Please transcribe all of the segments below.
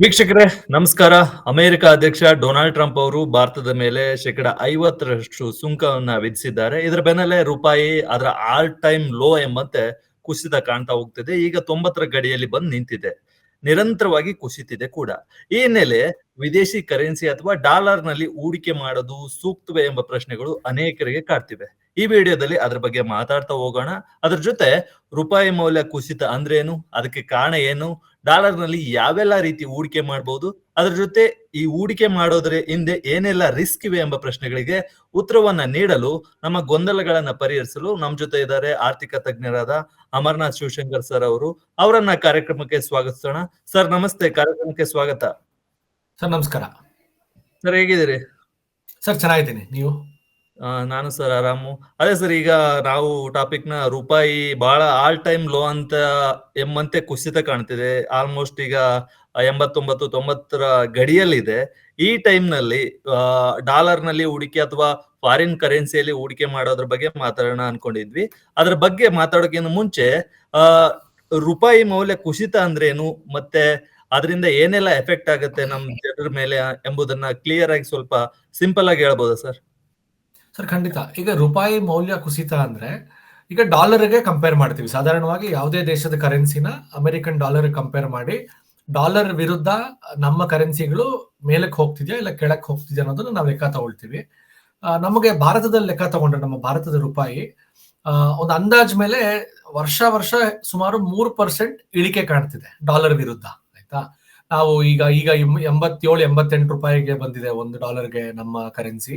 ವೀಕ್ಷಕರೇ, ನಮಸ್ಕಾರ. ಅಮೆರಿಕ ಅಧ್ಯಕ್ಷ ಡೊನಾಲ್ಡ್ ಟ್ರಂಪ್ ಅವರು ಭಾರತದ ಮೇಲೆ ಶೇಕಡ ಐವತ್ತರಷ್ಟು ಸುಂಕವನ್ನ ವಿಧಿಸಿದ್ದಾರೆ. ಇದರ ಬೆನ್ನಲ್ಲೇ ರೂಪಾಯಿ ಅದರ ಆಲ್ ಟೈಮ್ ಲೋ ಎಂಬಂತೆ ಕುಸಿತ ಕಾಣ್ತಾ ಹೋಗ್ತಿದೆ. ಈಗ ತೊಂಬತ್ತರ ಗಡಿಯಲ್ಲಿ ಬಂದು ನಿಂತಿದೆ. ನಿರಂತರವಾಗಿ ಕುಸಿತಿದೆ ಕೂಡ. ಈ ಹಿನ್ನೆಲೆ ವಿದೇಶಿ ಕರೆನ್ಸಿ ಅಥವಾ ಡಾಲರ್ನಲ್ಲಿ ಹೂಡಿಕೆ ಮಾಡೋದು ಸೂಕ್ತವೇ ಎಂಬ ಪ್ರಶ್ನೆಗಳು ಅನೇಕರಿಗೆ ಕಾಡ್ತಿವೆ. ಈ ವಿಡಿಯೋದಲ್ಲಿ ಅದ್ರ ಬಗ್ಗೆ ಮಾತಾಡ್ತಾ ಹೋಗೋಣ. ಅದ್ರ ಜೊತೆ ರೂಪಾಯಿ ಮೌಲ್ಯ ಕುಸಿತ ಅಂದ್ರೇನು ಅದಕ್ಕೆ ಕಾರಣ ಏನು? ಡಾಲರ್ನಲ್ಲಿ ಯಾವೆಲ್ಲ ರೀತಿ ಹೂಡಿಕೆ ಮಾಡಬಹುದು ಅದರ ಜೊತೆ ಈ ಹೂಡಿಕೆ ಮಾಡೋದ್ರ ಹಿಂದೆ ಏನೆಲ್ಲ ರಿಸ್ಕ್ ಇವೆ ಎಂಬ ಪ್ರಶ್ನೆಗಳಿಗೆ ಉತ್ತರವನ್ನ ನೀಡಲು ನಮ್ಮ ಗೊಂದಲಗಳನ್ನ ಪರಿಹರಿಸಲು ನಮ್ಮ ಜೊತೆ ಇದ್ದಾರೆ ಆರ್ಥಿಕ ತಜ್ಞರಾದ ಅಮರ್ನಾಥ್ ಶಿವಶಂಕರ್ ಸರ್ ಅವರು. ಅವರನ್ನ ಕಾರ್ಯಕ್ರಮಕ್ಕೆ ಸ್ವಾಗತಿಸೋಣ. ಸರ್ ನಮಸ್ತೆ. ಕಾರ್ಯಕ್ರಮಕ್ಕೆ ಸ್ವಾಗತ. ಸರ್ ನಮಸ್ಕಾರ. ಸರ್ ಹೇಗಿದ್ದೀರಿ? ಸರ್ ಚೆನ್ನಾಗಿದ್ದೀನಿ. ನೀವು? ನಾನು ಸರ್ ಆರಾಮು. ಅದೇ ಸರ್, ಈಗ ನಾವು ಟಾಪಿಕ್ನ ರೂಪಾಯಿ ಬಹಳ ಆಲ್ ಟೈಮ್ ಲೋ ಅಂತ ಎಂಬಂತೆ ಕುಸಿತ ಕಾಣ್ತಿದೆ. ಆಲ್ಮೋಸ್ಟ್ ಈಗ ಎಂಬತ್ತೊಂಬತ್ತು, ತೊಂಬತ್ತರ ಗಡಿಯಲ್ಲಿದೆ. ಈ ಟೈಮ್ನಲ್ಲಿ ಡಾಲರ್ನಲ್ಲಿ ಹೂಡಿಕೆ ಅಥವಾ ಫಾರಿನ್ ಕರೆನ್ಸಿಯಲ್ಲಿ ಹೂಡಿಕೆ ಮಾಡೋದ್ರ ಬಗ್ಗೆ ಮಾತಾಡೋಣ ಅನ್ಕೊಂಡಿದ್ವಿ. ಅದ್ರ ಬಗ್ಗೆ ಮಾತಾಡೋಕ್ಕಿಂತ ಮುಂಚೆ, ಆ, ರೂಪಾಯಿ ಮೌಲ್ಯ ಕುಸಿತ ಅಂದ್ರೇನು? ಮತ್ತೆ ಅದರಿಂದ ಏನೆಲ್ಲ ಎಫೆಕ್ಟ್ ಆಗುತ್ತೆ ನಮ್ ಜನರ ಮೇಲೆ ಎಂಬುದನ್ನ ಕ್ಲಿಯರ್ ಆಗಿ ಸ್ವಲ್ಪ ಸಿಂಪಲ್ ಆಗಿ ಹೇಳ್ಬೋದಾ ಸರ್? ಸರ್ ಖಂಡಿತ. ಈಗ ರೂಪಾಯಿ ಮೌಲ್ಯ ಕುಸಿತ ಅಂದ್ರೆ, ಈಗ ಡಾಲರ್ಗೆ ಕಂಪೇರ್ ಮಾಡ್ತೀವಿ. ಸಾಧಾರಣವಾಗಿ ಯಾವುದೇ ದೇಶದ ಕರೆನ್ಸಿನ ಅಮೆರಿಕನ್ ಡಾಲರ್ ಕಂಪೇರ್ ಮಾಡಿ ಡಾಲರ್ ವಿರುದ್ಧ ನಮ್ಮ ಕರೆನ್ಸಿಗಳು ಮೇಲಕ್ಕೆ ಹೋಗ್ತಿದ್ಯಾ ಇಲ್ಲ ಕೆಳಕ್ಕೆ ಹೋಗ್ತಿದ್ಯಾ ಅನ್ನೋದನ್ನ ನಾವು ಲೆಕ್ಕ ತಗೊಳ್ತೀವಿ. ನಮಗೆ ಭಾರತದಲ್ಲಿ ಲೆಕ್ಕ ತಗೊಂಡ್ರೆ, ನಮ್ಮ ಭಾರತದ ರೂಪಾಯಿ ಒಂದು ಅಂದಾಜ್ ಮೇಲೆ ವರ್ಷ ವರ್ಷ ಸುಮಾರು ಮೂರು ಪರ್ಸೆಂಟ್ ಇಳಿಕೆ ಕಾಣ್ತಿದೆ ಡಾಲರ್ ವಿರುದ್ಧ, ಆಯ್ತಾ? ನಾವು ಈಗ ಈಗ ಎಂಬತ್ತೇಳು, ಎಂಬತ್ತೆಂಟು ರೂಪಾಯಿಗೆ ಬಂದಿದೆ ಒಂದು ಡಾಲರ್ಗೆ ನಮ್ಮ ಕರೆನ್ಸಿ